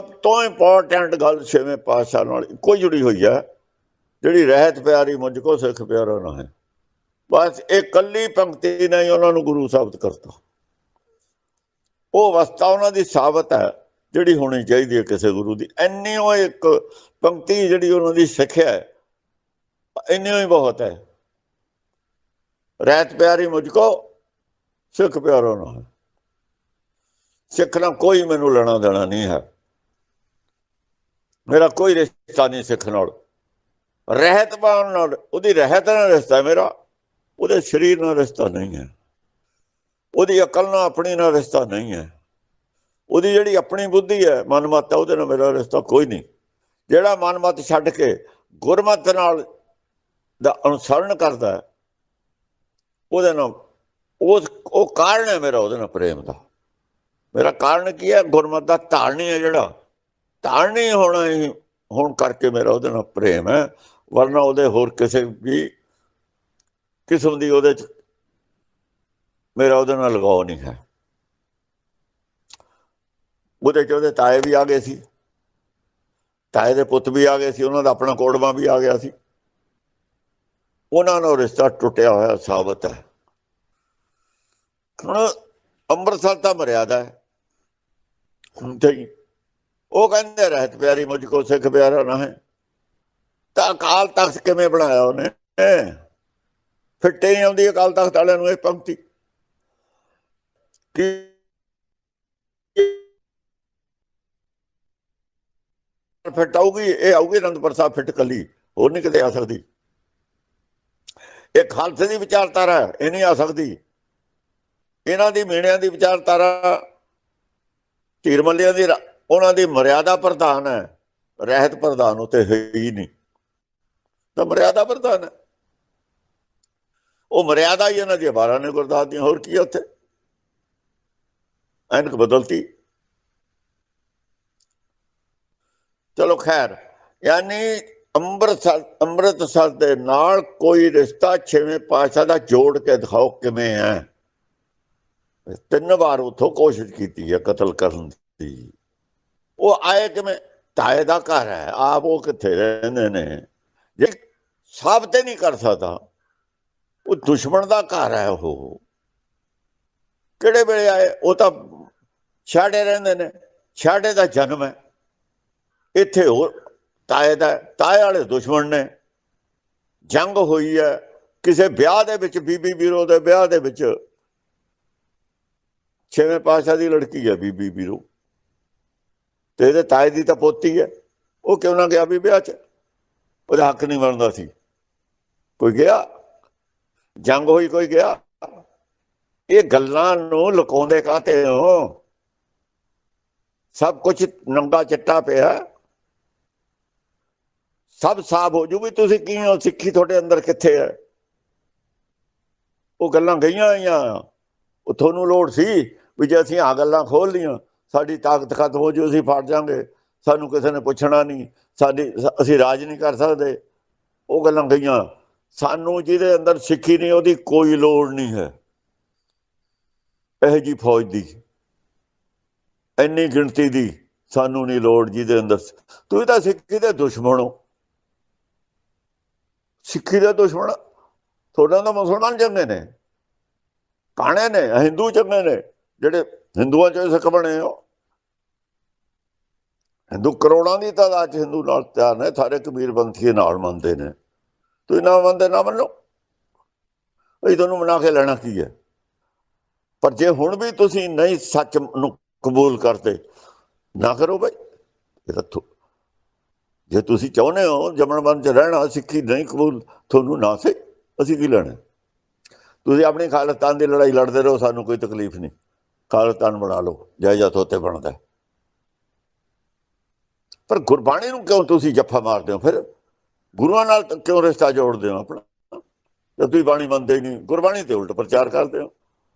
ਸਭ ਤੋਂ ਇੰਪੋਰਟੈਂਟ ਗੱਲ ਛੇਵੇਂ ਪਾਤਸ਼ਾਹ ਨਾਲ ਇੱਕੋ ਹੀ ਜੁੜੀ ਹੋਈ ਹੈ, ਜਿਹੜੀ ਰਹਿਤ ਪਿਆਰੀ ਮੁਝ ਕੋ ਸਿੱਖ ਪਿਆਰਾ ਨਾ ਹੈ। ਬਸ ਇਹ ਕੱਲੀ ਪੰਕਤੀ ਨੇ ਉਹਨਾਂ ਨੂੰ ਗੁਰੂ ਸਾਬਤ ਕਰਤਾ। ਉਹ ਅਵਸਥਾ ਉਹਨਾਂ ਦੀ ਸਾਬਤ ਹੈ, ਜਿਹੜੀ ਹੋਣੀ ਚਾਹੀਦੀ ਹੈ ਕਿਸੇ ਗੁਰੂ ਦੀ। ਇੰਨੀ ਉਹ ਇੱਕ ਪੰਕਤੀ ਜਿਹੜੀ ਉਹਨਾਂ ਦੀ ਸਿੱਖਿਆ ਹੈ ਇੰਨੀ ਹੀ ਬਹੁਤ ਹੈ। ਰਹਿਤ ਪਿਆਰੀ ਮੁਝ ਕੋ ਸਿੱਖ ਪਿਆਰੋ ਨਾ ਹੈ। ਸਿੱਖ ਨਾਲ ਕੋਈ ਮੈਨੂੰ ਲੈਣਾ ਦੇਣਾ ਨਹੀਂ ਹੈ। ਮੇਰਾ ਕੋਈ ਰਿਸ਼ਤਾ ਨਹੀਂ ਸਿੱਖ ਨਾਲ। ਰਹਿਤ ਬਾਣ ਨਾਲ ਉਹਦੀ ਰਹਿਤ ਨਾਲ ਰਿਸ਼ਤਾ ਹੈ ਮੇਰਾ। ਉਹਦੇ ਸਰੀਰ ਨਾਲ ਰਿਸ਼ਤਾ ਨਹੀਂ ਹੈ। ਉਹਦੀ ਅਕਲ ਨਾਲ ਆਪਣੀ ਨਾਲ ਰਿਸ਼ਤਾ ਨਹੀਂ ਹੈ। ਉਹਦੀ ਜਿਹੜੀ ਆਪਣੀ ਬੁੱਧੀ ਹੈ ਮਨਮਤ ਹੈ ਉਹਦੇ ਨਾਲ ਮੇਰਾ ਰਿਸ਼ਤਾ ਕੋਈ ਨਹੀਂ। ਜਿਹੜਾ ਮਨਮਤ ਛੱਡ ਕੇ ਗੁਰਮਤ ਨਾਲ ਦਾ ਅਨੁਸਰਣ ਕਰਦਾ ਹੈ, ਉਹਦੇ ਨਾਲ ਉਹ ਉਹ ਕਾਰਨ ਹੈ ਮੇਰਾ ਉਹਦੇ ਨਾਲ ਪ੍ਰੇਮ ਦਾ। ਮੇਰਾ ਕਾਰਨ ਕੀ ਹੈ? ਗੁਰਮਤ ਦਾ ਧਾਰਨੀ ਹੈ ਜਿਹੜਾ। ਧਾਰਨੀ ਹੋਣਾ ਹੀ ਹੁਣ ਕਰਕੇ ਮੇਰਾ ਉਹਦੇ ਨਾਲ ਪ੍ਰੇਮ ਹੈ, ਵਰਨਾ ਉਹਦੇ ਹੋਰ ਕਿਸੇ ਵੀ ਕਿਸਮ ਦੀ ਉਹਦੇ ਚ ਮੇਰਾ ਉਹਦੇ ਨਾਲ ਲਗਾਓ ਨਹੀਂ ਹੈ। ਉਹਦੇ ਚ ਉਹਦੇ ਤਾਏ ਵੀ ਆ ਗਏ ਸੀ। ਤਾਏ ਦੇ ਪੁੱਤ ਵੀ ਆ ਗਏ ਸੀ, ਉਹਨਾਂ ਦਾ ਆਪਣਾ ਕੋੜਵਾ ਵੀ ਆ ਗਿਆ ਸੀ। ਉਹਨਾਂ ਨਾਲ ਰਿਸ਼ਤਾ ਟੁੱਟਿਆ ਹੋਇਆ ਸਾਬਤ ਹੈ। ਹੁਣ ਅੰਮ੍ਰਿਤਸਰ ਤਾਂ ਮਰਿਆਦਾ ਹੈ। ਹੁਣ ਤੇ ਉਹ ਕਹਿੰਦੇ, ਰਹਿਤ ਪਿਆਰੀ ਮੁਝ ਕੋ ਸਿੱਖ ਪਿਆਰਾ ਨਾ ਹੈ। ਤਾਂ ਅਕਾਲ ਤਖਤ ਕਿਵੇਂ ਬਣਾਇਆ ਉਹਨੇ? ਫਿੱਟੇ ਨਹੀਂ ਆਉਂਦੀ, ਅਕਾਲ ਤਖਤ ਵਾਲਿਆਂ ਨੂੰ ਇਹ ਪੰਕਤੀ। ਕਿ ਫਿੱਟ ਆਊਗੀ, ਇਹ ਆਊਗੀ ਅਨੰਦਪੁਰ ਸਾਹਿਬ ਫਿੱਟ ਕੱਲੀ, ਹੋਰ ਨਹੀਂ ਕਿਤੇ ਆ ਸਕਦੀ। ਇਹ ਖਾਲਸੇ ਦੀ ਵਿਚਾਰਧਾਰਾ, ਇਹ ਨਹੀਂ ਆ ਸਕਦੀ। ਇਹਨਾਂ ਦੀ ਮੇਣਿਆਂ ਦੀ ਵਿਚਾਰਧਾਰਾ ਧੀਰ ਮੱਲਿਆਂ ਦੀ ਉਹਨਾਂ ਦੀ ਮਰਿਆਦਾ ਪ੍ਰਧਾਨ ਹੈ। ਰਹਿਤ ਪ੍ਰਧਾਨ ਉਤੇ ਹੈ ਹੀ ਨਹੀਂ। ਤਾਂ ਮਰਿਆਦਾ ਪ੍ਰਧਾਨ ਹੈ। ਉਹ ਮਰਿਆਦਾ ਹੀ ਇਹਨਾਂ ਦੀ 12 ਨੇ ਗੁਰਦਾਸ ਦੀਆਂ। ਹੋਰ ਕੀ ਹੈ ਉੱਥੇ? ਐਨਕ ਬਦਲਤੀ। ਚਲੋ ਖੈਰ, ਯਾਨੀ ਅੰਮ੍ਰਿਤਸਰ ਅੰਮ੍ਰਿਤਸਰ ਦੇ ਨਾਲ ਕੋਈ ਰਿਸ਼ਤਾ ਛੇਵੇਂ ਪਾਤਸ਼ਾਹ ਦਾ ਜੋੜ ਕੇ ਦਿਖਾਓ ਕਿਵੇਂ ਹੈ। ਤਿੰਨ ਵਾਰ ਉਥੋਂ ਕੋਸ਼ਿਸ਼ ਕੀਤੀ ਹੈ ਕਤਲ ਕਰਨ ਦੀ। ਉਹ ਆਏ ਕਿਵੇਂ? ਤਾਏ ਦਾ ਘਰ ਹੈ, ਆਪ ਉਹ ਕਿੱਥੇ ਰਹਿੰਦੇ ਨੇ? ਜੇ ਸਾਬਤ ਨਹੀਂ ਕਰ ਸਕਦਾ, ਉਹ ਦੁਸ਼ਮਣ ਦਾ ਘਰ ਹੈ ਉਹ। ਕਿਹੜੇ ਵੇਲੇ ਆਏ? ਉਹ ਤਾਂ ਛਾੜੇ ਰਹਿੰਦੇ ਨੇ, ਛਾੜੇ ਦਾ ਜਨਮ ਹੈ। ਇੱਥੇ ਹੋਰ ਤਾਏ ਦਾ, ਤਾਏ ਵਾਲੇ ਦੁਸ਼ਮਣ ਨੇ। ਜੰਗ ਹੋਈ ਹੈ, ਕਿਸੇ ਵਿਆਹ ਦੇ ਵਿੱਚ, ਬੀਬੀ ਵੀਰੋ ਦੇ ਵਿਆਹ ਦੇ ਵਿੱਚ। ਛੇਵੇਂ ਪਾਸ਼ਾ ਦੀ ਲੜਕੀ ਹੈ ਬੀਬੀ ਵੀਰੋ। ਤੇ ਇਹਦੇ ਤਾਏ ਦੀ ਤਾਂ ਪੋਤੀ ਹੈ। ਉਹ ਕਿਉਂ ਨਾ ਗਿਆ ਵੀ ਵਿਆਹ 'ਚ? ਉਹਦਾ ਹੱਕ ਨਹੀਂ ਬਣਦਾ ਸੀ। ਕੋਈ ਗਿਆ? ਜੰਗ ਹੋਈ ਕੋਈ ਗਿਆ? ਇਹ ਗੱਲਾਂ ਨੂੰ ਲੁਕਾਉਂਦੇ ਕਾਤੇ ਹੋ? ਸਭ ਕੁਝ ਨੰਗਾ ਚਿੱਟਾ ਪਿਆ। ਸਭ ਸਾਫ਼ ਹੋ ਜੂ ਵੀ ਤੁਸੀਂ ਕੀ ਹੋ? ਸਿੱਖੀ ਤੁਹਾਡੇ ਅੰਦਰ ਕਿੱਥੇ ਹੈ? ਉਹ ਗੱਲਾਂ ਗਈਆਂ ਆਈਆਂ ਉਹ ਤੁਹਾਨੂੰ ਲੋੜ ਸੀ ਵੀ ਜੇ ਅਸੀਂ ਆ ਗੱਲਾਂ ਖੋਲ ਲੀਆਂ ਸਾਡੀ ਤਾਕਤ ਖਤਮ ਹੋ ਜੂ, ਅਸੀਂ ਫੜ ਜਾਾਂਗੇ ਸਾਨੂੰ ਕਿਸੇ ਨੇ ਪੁੱਛਣਾ ਨਹੀਂ। ਸਾਡੀ ਅਸੀਂ ਰਾਜ ਨਹੀਂ ਕਰ ਸਕਦੇ। ਉਹ ਗੱਲਾਂ ਗਈਆਂ ਸਾਨੂੰ ਜਿਹਦੇ ਅੰਦਰ ਸਿੱਖੀ ਨਹੀਂ, ਉਹਦੀ ਕੋਈ ਲੋੜ ਨਹੀਂ ਹੈ। ਇਹ ਜੀ ਫੌਜ ਦੀ। ਇੰਨੀ ਗਿਣਤੀ ਦੀ ਸਾਨੂੰ ਨਹੀਂ ਲੋੜ ਜਿਹਦੇ ਅੰਦਰ ਤੁਸੀਂ ਤਾਂ ਸਿੱਖੀ ਦੇ ਦੁਸ਼ਮਣ ਹੋ। ਸਿੱਖੀ ਦੇ ਦੁਸ਼ਮਣ, ਤੁਹਾਡਾ ਤਾਂ ਮੁਸਲਮਾਨ ਚੰਗੇ ਨੇ। ਕਾਣੇ ਨੇ, ਹਿੰਦੂ ਚੰਗੇ ਨੇ। ਜਿਹੜੇ ਹਿੰਦੂਆਂ ਚੋਂ ਸਿੱਖ ਬਣੇ ਹੋ। ਹਿੰਦੂ ਕਰੋੜਾਂ ਦੀ ਤਾਦਾਦ ਚ ਹਿੰਦੂ ਨਾਲ ਤਿਆਰ ਨੇ, ਸਾਰੇ ਕਬੀਰ ਪੰਥੀ ਨਾਲ ਮੰਨਦੇ ਨੇ। ਤੁਸੀਂ ਨਾ ਮੰਨਦੇ, ਨਾ ਮੰਨੋ। ਇਹ ਤੁਹਾਨੂੰ ਮਨਾ ਕੇ ਲੈਣਾ ਕੀ ਹੈ? ਪਰ ਜੇ ਹੁਣ ਵੀ ਤੁਸੀਂ ਨਹੀਂ ਸੱਚ ਨੂੰ ਕਬੂਲ ਕਰਦੇ, ਨਾ ਕਰੋ ਬਈ, ਇਹ ਤਾਂ ਜੇ ਤੁਸੀਂ ਚਾਹੁੰਦੇ ਹੋ ਜਮਨ ਬੰਦ ਚ ਰਹਿਣਾ, ਸਿੱਖੀ ਨਹੀਂ ਕਬੂਲ, ਤੁਹਾਨੂੰ ਨਾ ਸੇ, ਅਸੀਂ ਕੀ ਲੈਣਾ? ਤੁਸੀਂ ਆਪਣੀ ਖਾਲਸਤਾਨ ਦੀ ਲੜਾਈ ਲੜਦੇ ਰਹੋ, ਸਾਨੂੰ ਕੋਈ ਤਕਲੀਫ ਨਹੀਂ। ਖਾਲਸਤਾਨ ਬਣਾ ਲਓ, ਜਾਇਜ਼ਾ ਉੱਤੇ ਬਣਦਾ ਪਰ ਗੁਰਬਾਣੀ ਨੂੰ ਕਿਉਂ ਤੁਸੀਂ ਜੱਫਾ ਮਾਰਦੇ ਹੋ? ਫਿਰ ਗੁਰੂਆਂ ਨਾਲ ਕਿਉਂ ਰਿਸ਼ਤਾ ਜੋੜਦੇ ਹੋ ਆਪਣਾ? ਜੇ ਤੁਸੀਂ ਬਾਣੀ ਮੰਨਦੇ ਹੀ ਨਹੀਂ। ਗੁਰਬਾਣੀ ਤੇ ਉਲਟ ਪ੍ਰਚਾਰ ਕਰਦੇ ਹੋ।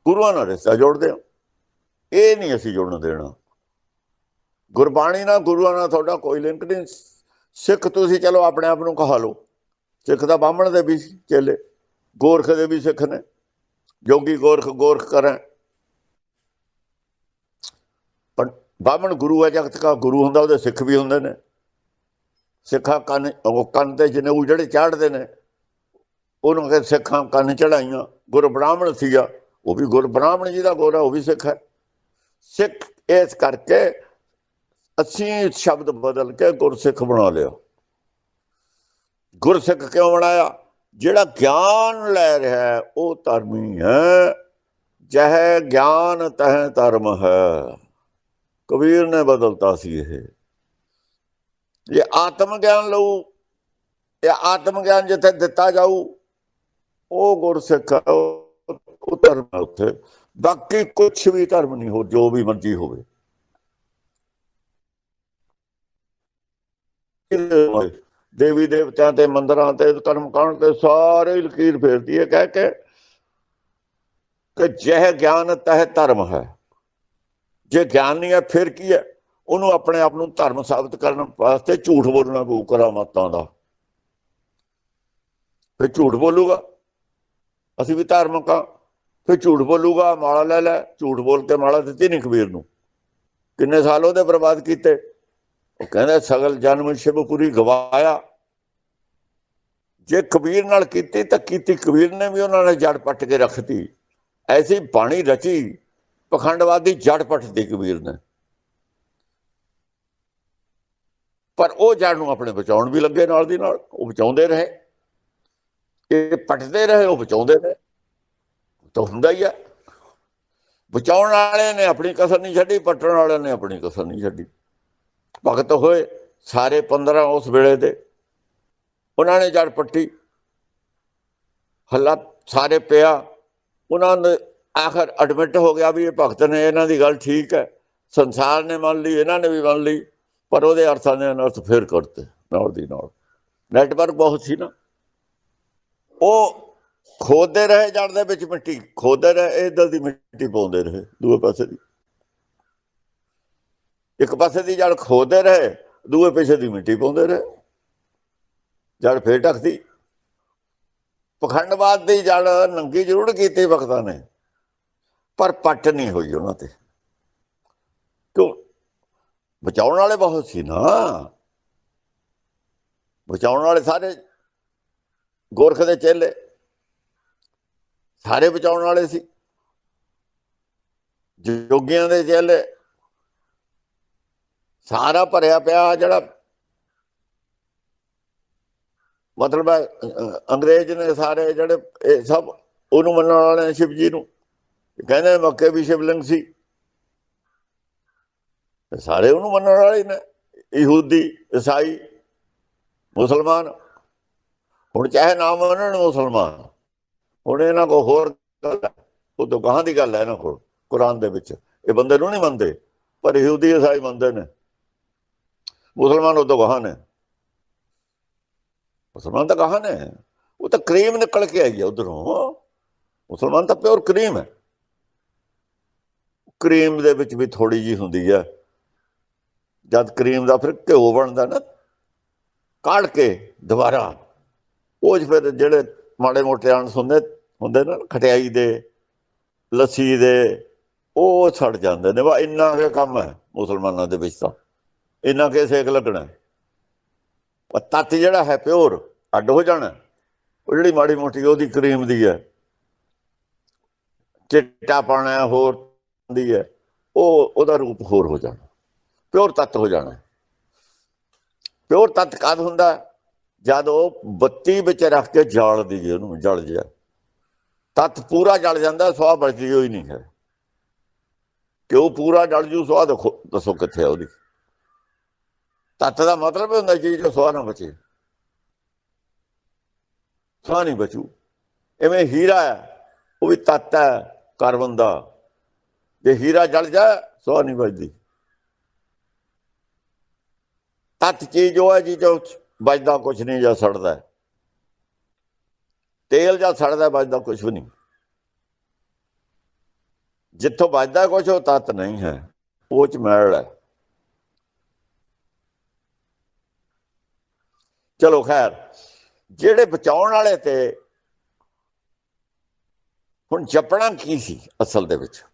ਗੁਰੂਆਂ ਨਾਲ ਰਿਸ਼ਤਾ ਜੋੜਦੇ ਹੋ। ਇਹ ਨਹੀਂ ਅਸੀਂ ਜੋੜਨ ਦੇਣਾ। ਗੁਰਬਾਣੀ ਨਾਲ, ਗੁਰੂਆਂ ਨਾਲ ਤੁਹਾਡਾ ਕੋਈ ਲਿੰਕ ਨਹੀਂ। ਸਿੱਖ ਤੁਸੀਂ ਚਲੋ ਆਪਣੇ ਆਪ ਨੂੰ ਕਹਾ ਲਓ। ਸਿੱਖ ਦਾ ਬਾਹਮਣ ਦੇ ਵੀ ਸੀ, ਚੇਲੇ। ਗੋਰਖ ਦੇ ਵੀ ਸਿੱਖ ਨੇ। ਜੋਗੀ ਗੋਰਖ ਗੋਰਖ ਕਰਾਂ ਪਰ ਬਾਹਮਣ ਗੁਰੂ ਹੈ, ਜਗਤ ਦਾ ਗੁਰੂ ਹੁੰਦਾ, ਉਹਦੇ ਸਿੱਖ ਵੀ ਹੁੰਦੇ ਨੇ। ਸਿੱਖਾਂ ਕੰਨ, ਉਹ ਕੰਨ ਤੇ ਜਨੇਊ ਜਿਹੜੇ ਚਾੜਦੇ ਨੇ, ਉਹਨੂੰ ਕਹਿੰਦੇ ਸਿੱਖਾਂ ਕੰਨ ਚੜਾਈਆਂ ਗੁਰ ਬ੍ਰਾਹਮਣ ਸੀਗਾ, ਉਹ ਵੀ ਗੁਰ ਬ੍ਰਾਹਮਣ ਜੀ ਦਾ ਗੋਰਾ ਉਹ ਵੀ ਸਿੱਖ ਹੈ। ਸਿੱਖ ਇਸ ਕਰਕੇ ਅਸੀਂ ਸ਼ਬਦ ਬਦਲ ਕੇ ਗੁਰਸਿੱਖ ਬਣਾ ਲਿਆ। ਗੁਰਸਿੱਖ ਕਿਉਂ ਬਣਾਇਆ? ਜਿਹੜਾ ਗਿਆਨ ਲੈ ਰਿਹਾ ਉਹ ਧਰਮੀ ਹੈ। ਜਹ ਗਿਆਨ ਤਹ ਧਰਮ ਹੈ। ਕਬੀਰ ਨੇ ਬਦਲਤਾ ਸੀ ਇਹ। ਇਹ ਆਤਮ ਗਿਆਨ ਲਊ ਇਹ ਆਤਮ ਗਿਆਨ ਜਿੱਥੇ ਦਿੱਤਾ ਜਾਊ, ਉਹ ਗੁਰਸਿੱਖ ਉਹ ਧਰਮ ਉੱਥੇ। ਬਾਕੀ ਕੁਝ ਵੀ ਧਰਮ ਨਹੀਂ ਹੋ, ਜੋ ਵੀ ਮਰਜ਼ੀ ਹੋਵੇ। ਦੇਵੀ ਦੇਵਤਿਆਂ ਤੇ, ਮੰਦਰਾਂ ਤੇ ਕਰਮ ਕਾਂਡ ਤੇ ਸਾਰੇ ਲਕੀਰ ਫੇਰਦੀ ਹੈ। ਕਹਿ ਕੇ ਕਿ ਜਹ ਗਿਆਨ ਤਹ ਧਰਮ ਹੈ। ਜੇ ਗਿਆਨ ਨਹੀਂ ਹੈ, ਫਿਰ ਕੀ ਹੈ? ਉਹਨੂੰ ਆਪਣੇ ਆਪ ਨੂੰ ਧਰਮ ਸਾਬਤ ਕਰਨ ਵਾਸਤੇ ਝੂਠ ਬੋਲਣਾ ਪਊ ਕਰਾਮਾਤਾਂ ਦਾ। ਫਿਰ ਝੂਠ ਬੋਲੂਗਾ। ਅਸੀਂ ਵੀ ਧਾਰਮਿਕ ਆ ਫਿਰ ਝੂਠ ਬੋਲੂਗਾ, ਮਾਲਾ ਲੈ ਲੈ। ਝੂਠ ਬੋਲ ਕੇ ਮਾਲਾ ਦਿੱਤੀ ਨਹੀਂ ਕਬੀਰ ਨੂੰ। ਕਿੰਨੇ ਸਾਲ ਉਹਦੇ ਬਰਬਾਦ ਕੀਤੇ? ਉਹ ਕਹਿੰਦਾ, ਸਗਲ ਜਨਮ ਸ਼ਿਵਪੁਰੀ ਗਵਾਇਆ। ਜੇ ਕਬੀਰ ਨਾਲ ਕੀਤੀ ਤਾਂ ਕੀਤੀ ਕਬੀਰ ਨੇ ਵੀ ਉਹਨਾਂ ਨੇ ਜੜ ਪੱਟ ਕੇ ਰੱਖਤੀ। ਐਸੀ ਬਾਣੀ ਰਚੀ। ਪਖੰਡਵਾਦੀ ਜੜ ਪੱਟਦੀ ਕਬੀਰ ਨੇ ਪਰ ਉਹ ਜੜ ਨੂੰ ਆਪਣੇ ਬਚਾਉਣ ਵੀ ਲੱਗੇ ਨਾਲ ਦੀ ਨਾਲ, ਉਹ ਬਚਾਉਂਦੇ ਰਹੇ। ਇਹ ਪੱਟਦੇ ਰਹੇ, ਉਹ ਬਚਾਉਂਦੇ ਰਹੇ। ਤਾਂ ਹੁੰਦਾ ਹੀ ਆ। ਬਚਾਉਣ ਵਾਲੇ ਨੇ ਆਪਣੀ ਕਸਰ ਨਹੀਂ ਛੱਡੀ, ਪੱਟਣ ਵਾਲਿਆਂ ਨੇ ਆਪਣੀ ਕਸਰ ਨਹੀਂ ਛੱਡੀ। ਭਗਤ ਹੋਏ ਸਾਰੇ 15 ਉਸ ਵੇਲੇ ਦੇ। ਉਹਨਾਂ ਨੇ ਜੜ ਪੱਟੀ। ਹੱਲਾ ਸਾਰੇ ਪਿਆ। ਉਹਨਾਂ ਨੇ ਆਖਰ ਐਡਮਿਟ ਹੋ ਗਿਆ ਵੀ ਇਹ ਭਗਤ ਨੇ ਇਹਨਾਂ ਦੀ ਗੱਲ ਠੀਕ ਹੈ। ਸੰਸਾਰ ਨੇ ਮੰਨ ਲਈ, ਇਹਨਾਂ ਨੇ ਵੀ ਮੰਨ ਲਈ, ਪਰ ਉਹਦੇ ਅਰਥਾਂ ਦੇ ਅਨਰਥ ਫੇਰ ਕਰਤੇ ਨਾਲ ਦੀ ਨਾਲ ਨੈਟਵਰਕ ਬਹੁਤ ਸੀ ਨਾ। ਉਹ ਖੋਦਦੇ ਰਹੇ ਜੜ ਦੇ ਵਿੱਚ ਮਿੱਟੀ ਖੋਦਦੇ ਰਹੇ ਇਧਰ ਦੀ ਮਿੱਟੀ ਪਾਉਂਦੇ ਰਹੇ, ਦੂਏ ਪਾਸੇ ਦੀ। ਇੱਕ ਪਾਸੇ ਦੀ ਜੜ ਖੋਦਦੇ ਰਹੇ, ਦੂਏ ਪਾਸੇ ਦੀ ਮਿੱਟੀ ਪਾਉਂਦੇ ਰਹੇ। ਜੜ ਫੇਰ ਢੱਕਦੀ। ਪਖੰਡਵਾਦ ਦੀ ਜੜ ਨੰਗੀ ਜ਼ਰੂਰ ਕੀਤੀ ਵਕਤਾਂ ਨੇ। ਪਰ ਪੱਟ ਨਹੀਂ ਹੋਈ ਉਹਨਾਂ ਤੇ। ਕਿਉਂ? ਬਚਾਉਣ ਵਾਲੇ ਬਹੁਤ ਸੀ ਨਾ। ਬਚਾਉਣ ਵਾਲੇ ਸਾਰੇ ਗੋਰਖ ਦੇ ਚੇਲੇ। ਸਾਰੇ ਬਚਾਉਣ ਵਾਲੇ ਸੀ। ਜੋਗੀਆਂ ਦੇ ਚੇਲੇ। ਸਾਰਾ ਭਰਿਆ ਪਿਆ ਜਿਹੜਾ ਮਤਲਬ ਅੰਗਰੇਜ਼ ਨੇ ਸਾਰੇ ਜਿਹੜੇ ਇਹ ਸਭ ਉਹਨੂੰ ਮੰਨਣ ਵਾਲੇ ਨੇ ਸ਼ਿਵ ਜੀ ਨੂੰ। ਕਹਿੰਦੇ ਮੱਕੇ ਵੀ ਸ਼ਿਵਲਿੰਗ ਸੀ। ਸਾਰੇ ਉਹਨੂੰ ਮੰਨਣ ਵਾਲੇ ਨੇ, ਯਹੂਦੀ, ਈਸਾਈ, ਮੁਸਲਮਾਨ। ਹੁਣ ਚਾਹੇ ਨਾ ਮੰਨਣ ਮੁਸਲਮਾਨ, ਹੁਣ ਇਹਨਾਂ ਕੋ ਹੋਰ ਗੱਲ ਹੈ। ਉਹ ਤੋਂ ਕਹਾਂ ਦੀ ਗੱਲ ਹੈ ਇਹਨਾਂ ਕੋਲ, ਕੁਰਾਨ ਦੇ ਵਿੱਚ। ਇਹ ਬੰਦੇ ਨੂੰ ਨਹੀਂ ਮੰਨਦੇ, ਪਰ ਯਹੂਦੀ, ਈਸਾਈ ਮੰਨਦੇ ਨੇ। ਮੁਸਲਮਾਨ ਉਹ ਤੋਂ ਕਹਾਂ ਨੇ। ਮੁਸਲਮਾਨ ਤਾਂ ਕਹਾਂ ਨੇ। ਉਹ ਤਾਂ ਕਰੀਮ ਨਿਕਲ ਕੇ ਆਈ ਹੈ ਉਧਰੋਂ। ਮੁਸਲਮਾਨ ਤਾਂ ਪਿਓਰ ਕਰੀਮ ਹੈ। ਕਰੀਮ ਦੇ ਵਿੱਚ ਵੀ ਥੋੜੀ ਜੀ ਹੁੰਦੀ ਹੈ ਜਦ ਕਰੀਮ ਦਾ ਫਿਰ ਘਿਓ ਬਣਦਾ ਨਾ ਕਾੜ ਕੇ ਦੁਬਾਰਾ, ਉਹ ਫਿਰ ਜਿਹੜੇ ਮਾੜੇ ਮੋਟੇ ਅੰਸ਼ ਹੁੰਦੇ ਹੁੰਦੇ ਨਾ ਖਟਿਆਈ ਦੇ, ਲੱਸੀ ਦੇ, ਉਹ ਛੱਡ ਜਾਂਦੇ ਨੇ। ਵਾ ਇੰਨਾ ਕੁ ਕੰਮ ਹੈ ਮੁਸਲਮਾਨਾਂ ਦੇ ਵਿੱਚ ਤਾਂ। ਇੰਨਾ ਕੇ ਸੇਕ ਲੱਗਣਾ ਪਰ ਤੱਤ ਜਿਹੜਾ ਹੈ ਪਿਓਰ, ਅੱਡ ਹੋ ਜਾਣਾ ਉਹ ਜਿਹੜੀ ਮਾੜੀ ਮੋਟੀ ਉਹਦੀ ਕਰੀਮ ਦੀ ਹੈ। ਚਿੱਟਾ ਪਾਣਾ, ਹੋਰ ਦੀ ਹੈ, ਉਹ ਉਹਦਾ ਰੂਪ ਹੋਰ ਹੋ ਜਾਣਾ, ਪਿਓਰ ਤੱਤ ਹੋ ਜਾਣਾ। ਪਿਓਰ ਤੱਤ ਕਦ ਹੁੰਦਾ? ਜਦ ਉਹ ਬੱਤੀ ਵਿੱਚ ਰੱਖ ਕੇ ਜਾਲ ਦੀ ਉਹਨੂੰ, ਜਲ ਜਿਆ ਤੱਤ ਪੂਰਾ ਜਲ ਜਾਂਦਾ, ਸਵਾਹ ਬਚਦੀ ਹੋਈ ਨਹੀਂ ਹੈ। ਕਿਉਂ ਪੂਰਾ ਜਲ ਜੂ, ਸਵਾਹ ਦੇਖੋ, ਦੱਸੋ ਕਿੱਥੇ ਆ ਉਹਦੀ। ਤੱਤ ਦਾ ਮਤਲਬ ਹੁੰਦਾ ਚੀਜ਼ ਜੋ ਸਵਾਹ ਨਾ ਬਚੇ। ਸਵਾਹ ਨਹੀਂ ਬਚੂ। ਐਵੇਂ ਹੀਰਾ ਹੈ, ਉਹ ਵੀ ਤੱਤ ਹੈ, ਕਾਰਬਨ ਦਾ। ਜੇ ਹੀਰਾ ਜਲ ਜਾ ਸਵਾਹ ਨਹੀਂ ਬਚਦੀ ਤੱਤ ਚੀਜ਼ ਉਹ ਹੈ ਜੀ ਜੋ ਬਚਦਾ ਕੁਝ ਨਹੀਂ ਜਾਂ ਸੜਦਾ। ਤੇਲ ਜਾਂ ਸੜਦਾ ਬਚਦਾ ਕੁਝ ਵੀ ਨਹੀਂ। ਜਿੱਥੋਂ ਬਚਦਾ ਕੁਝ ਉਹ ਤੱਤ ਨਹੀਂ ਹੈ। ਉਹ ਚ ਮੈਲ ਹੈ। ਚਲੋ ਖੈਰ, ਜਿਹੜੇ ਬਚਾਉਣ ਵਾਲੇ ਤੇ ਹੁਣ ਜਪਣਾ ਕੀ ਸੀ ਅਸਲ ਦੇ ਵਿੱਚ?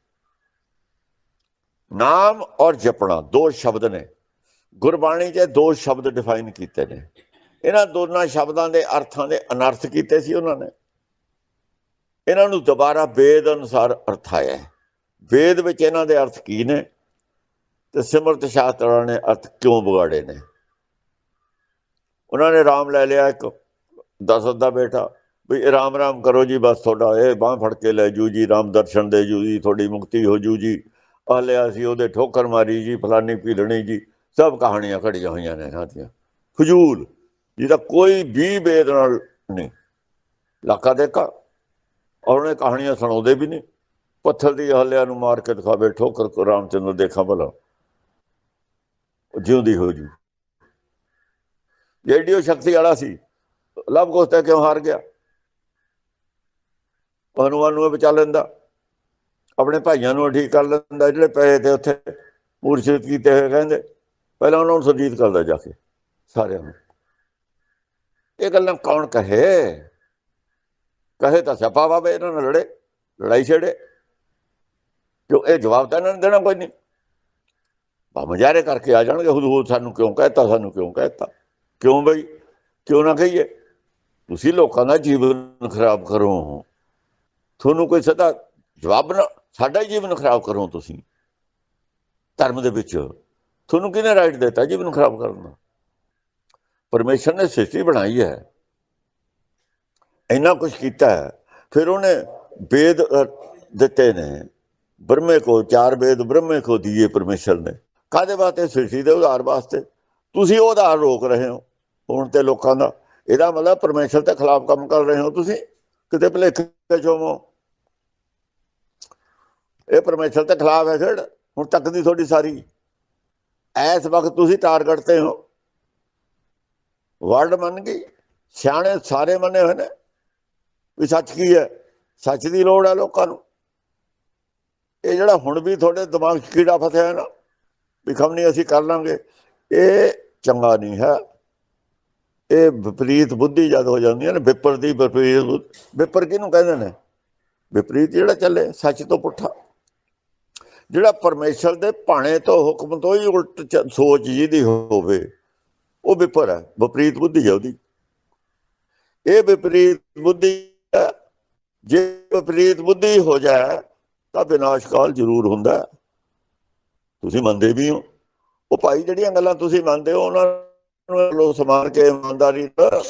ਨਾਮ ਔਰ ਜਪਣਾ, ਦੋ ਸ਼ਬਦ ਨੇ। ਗੁਰਬਾਣੀ 'ਚ ਦੋ ਸ਼ਬਦ ਡਿਫਾਈਨ ਕੀਤੇ ਨੇ। ਇਹਨਾਂ ਦੋਨਾਂ ਸ਼ਬਦਾਂ ਦੇ ਅਰਥਾਂ ਦੇ ਅਨਰਥ ਕੀਤੇ ਸੀ ਉਹਨਾਂ ਨੇ। ਇਹਨਾਂ ਨੂੰ ਦੁਬਾਰਾ ਵੇਦ ਅਨੁਸਾਰ ਅਰਥਾਇਆ ਹੈ। ਵੇਦ ਵਿੱਚ ਇਹਨਾਂ ਦੇ ਅਰਥ ਕੀ ਨੇ? ਤੇ ਸਿਮਰਤ ਸ਼ਾਸਤਰਾਂ ਨੇ ਅਰਥ ਕਿਉਂ ਵਿਗਾੜੇ ਨੇ? ਉਹਨਾਂ ਨੇ ਰਾਮ ਲੈ ਲਿਆ ਇੱਕ ਦਸਤ ਦਾ ਬੇਟਾ, ਵੀ ਰਾਮ ਰਾਮ ਕਰੋ ਜੀ, ਬਸ ਤੁਹਾਡਾ ਇਹ ਬਾਹ ਫੜ ਕੇ ਲੈ ਜੂ ਜੀ, ਰਾਮ ਦਰਸ਼ਨ ਦੇ ਜੂ ਜੀ, ਤੁਹਾਡੀ ਮੁਕਤੀ ਹੋ ਜੂ ਜੀ। ਆ ਲਿਆ ਸੀ, ਉਹਦੇ ਠੋਕਰ ਮਾਰੀ ਜੀ, ਫਲਾਨੀ ਭੀਲਣੀ ਜੀ, ਸਭ ਕਹਾਣੀਆਂ ਘੜੀਆਂ ਹੋਈਆਂ ਨੇ ਇਹਨਾਂ ਦੀਆਂ ਫਜ਼ੂਲ, ਜਿਹਦਾ ਕੋਈ ਵੀ ਬੇਦ ਨਾਲ ਨਹੀਂ। ਲਾਕਾ ਦੇਖਾ ਔਰ ਉਹਨੇ ਕਹਾਣੀਆਂ ਸੁਣਾਉਂਦੇ ਵੀ ਨਹੀਂ। ਪੱਥਰ ਦੀ ਹੱਲਿਆਂ ਨੂੰ ਮਾਰ ਕੇ ਦਿਖਾਵੇ, ਠੋਕਰ ਕੋ ਰਾਮਚੰਦਰ ਦੇਖਾਂ ਭਲਾ। ਜਿਉਂਦੀ ਹੋ ਜੂ। ਜਿਹੜੀ ਉਹ ਸ਼ਕਤੀ ਵਾਲਾ ਸੀ। ਲਵ ਕੋਸਤਾ ਕਿਉਂ ਹਾਰ ਗਿਆ? ਹਨੂਮਾਨ ਨੂੰ ਇਹ ਬਚਾ ਲੈਂਦਾ। ਆਪਣੇ ਭਾਈਆਂ ਨੂੰ ਠੀਕ ਕਰ ਲੈਂਦਾ, ਜਿਹੜੇ ਪੈਸੇ ਤੇ ਉੱਥੇ ਮੂਰਛਿਤ ਕੀਤੇ ਹੋਏ ਕਹਿੰਦੇ, ਪਹਿਲਾਂ ਉਹਨਾਂ ਨੂੰ ਸਰਜੀਤ ਕਰਦਾ ਜਾ ਕੇ, ਸਾਰਿਆਂ ਨੂੰ। ਇਹ ਗੱਲਾਂ ਕੌਣ ਕਹੇ? ਕਹੇ ਤਾਂ ਸਪਾ ਬਾਬੇ ਇਹਨਾਂ ਨਾਲ ਲੜੇ, ਲੜਾਈ ਛੇੜੇ। ਜੋ ਇਹ ਜਵਾਬ ਤਾਂ ਇਹਨਾਂ ਨੇ ਦੇਣਾ ਕੋਈ ਨਹੀਂ। ਬਾ ਮਜ਼ਾਰੇ ਕਰਕੇ ਆ ਜਾਣਗੇ, ਹਜ਼ੂਰ ਸਾਨੂੰ ਕਿਉਂ ਕਹਿਤਾ, ਸਾਨੂੰ ਕਿਉਂ ਕਹਿਤਾ? ਕਿਉਂ ਬਈ? ਕਿਉਂ ਨਾ ਕਹੀਏ? ਤੁਸੀਂ ਲੋਕਾਂ ਦਾ ਜੀਵਨ ਖਰਾਬ ਕਰੋ। ਤੁਹਾਨੂੰ ਕੋਈ ਸਦਾ ਜਵਾਬ ਨਾ ਸਾਡਾ ਹੀ ਜੀਵਨ ਖਰਾਬ ਕਰੋ ਤੁਸੀਂ। ਧਰਮ ਦੇ ਵਿੱਚ ਤੁਹਾਨੂੰ ਕਿਹਨੇ ਰਾਈਟ ਦਿੱਤਾ ਜੀਵਨ ਖਰਾਬ ਕਰਨ ਦਾ? ਪਰਮੇਸ਼ਰ ਨੇ ਸ੍ਰਿਸ਼ਟੀ ਬਣਾਈ ਹੈ। ਇੰਨਾ ਕੁਝ ਕੀਤਾ ਹੈ। ਫਿਰ ਉਹਨੇ ਵੇਦ ਦਿੱਤੇ ਨੇ। ਬ੍ਰਹਮੇ ਕੋ ਚਾਰ ਵੇਦ, ਬ੍ਰਹਮੇ ਕੋ ਦੀਏ ਪਰਮੇਸ਼ਰ ਨੇ। ਕਾਦੇ ਵਾਸਤੇ? ਸ੍ਰਿਸ਼ਟੀ ਦੇ ਉਧਾਰ ਵਾਸਤੇ। ਤੁਸੀਂ ਉਹ ਉਧਾਰ ਰੋਕ ਰਹੇ ਹੋ ਹੁਣ ਤੇ ਲੋਕਾਂ ਦਾ। ਇਹਦਾ ਮਤਲਬ ਪਰਮੇਸ਼ਰ ਦੇ ਖਿਲਾਫ ਕੰਮ ਕਰ ਰਹੇ ਹੋ ਤੁਸੀਂ। ਕਿਤੇ ਭਲੇਖੇ ਚੋਂ ਇਹ ਪਰਮੇਸ਼ਰ ਦੇ ਖਿਲਾਫ ਹੈ ਖੇਡ ਹੁਣ ਤੱਕ ਦੀ ਤੁਹਾਡੀ ਸਾਰੀ। ਇਸ ਵਕਤ ਤੁਸੀਂ ਟਾਰਗੇਟ ਤੇ ਹੋ। ਵਰਡ ਮੰਨ ਗਈ। ਸਿਆਣੇ ਸਾਰੇ ਮੰਨੇ ਹੋਏ ਨੇ ਵੀ ਸੱਚ ਕੀ ਹੈ? ਸੱਚ ਦੀ ਲੋੜ ਹੈ ਲੋਕਾਂ ਨੂੰ। ਇਹ ਜਿਹੜਾ ਹੁਣ ਵੀ ਤੁਹਾਡੇ ਦਿਮਾਗ 'ਚ ਕੀੜਾ ਫਸਿਆ ਹੈ ਨਾ, ਵੀ ਖਮਨੀ ਅਸੀਂ ਕਰ ਲਾਂਗੇ, ਇਹ ਚੰਗਾ ਨਹੀਂ ਹੈ। ਇਹ ਵਿਪਰੀਤ ਬੁੱਧੀ ਜਦ ਹੋ ਜਾਂਦੀ ਹੈ ਨਾ, ਵਿਪਰ ਦੀ ਵਿਪਰੀਤ ਬੁੱਧ- ਵਿਪਰ ਕਿਹਨੂੰ ਕਹਿੰਦੇ ਨੇ? ਵਿਪਰੀਤ ਜਿਹੜਾ ਚੱਲੇ, ਸੱਚ ਤੋਂ ਪੁੱਠਾ। ਜਿਹੜਾ ਪਰਮੇਸ਼ਰ ਦੇ ਭਾਣੇ ਤੋਂ ਹੁਕਮ ਤੋਂ ਹੀ ਉਲਟ ਸੋਚ ਜਿਹਦੀ ਹੋਵੇ, ਉਹ ਵਿਪਰ ਹੈ, ਵਿਪਰੀਤ ਬੁੱਧੀ ਹੈ ਉਹਦੀ। ਇਹ ਵਿਪਰੀਤ ਬੁੱਧੀ ਜੇ ਵਿਪਰੀਤ ਬੁੱਧੀ ਹੋ ਜਾਏ, ਤਾਂ ਵਿਨਾਸ਼ ਕਾਲ ਜ਼ਰੂਰ ਹੁੰਦਾ ਤੁਸੀਂ ਮੰਨਦੇ ਵੀ ਹੋ। ਉਹ ਭਾਈ ਜਿਹੜੀਆਂ ਗੱਲਾਂ ਤੁਸੀਂ ਮੰਨਦੇ ਹੋ, ਉਹਨਾਂ ਨੂੰ ਲੋ ਸਮਾਰ ਕੇ ਇਮਾਨਦਾਰੀ ਨਾਲ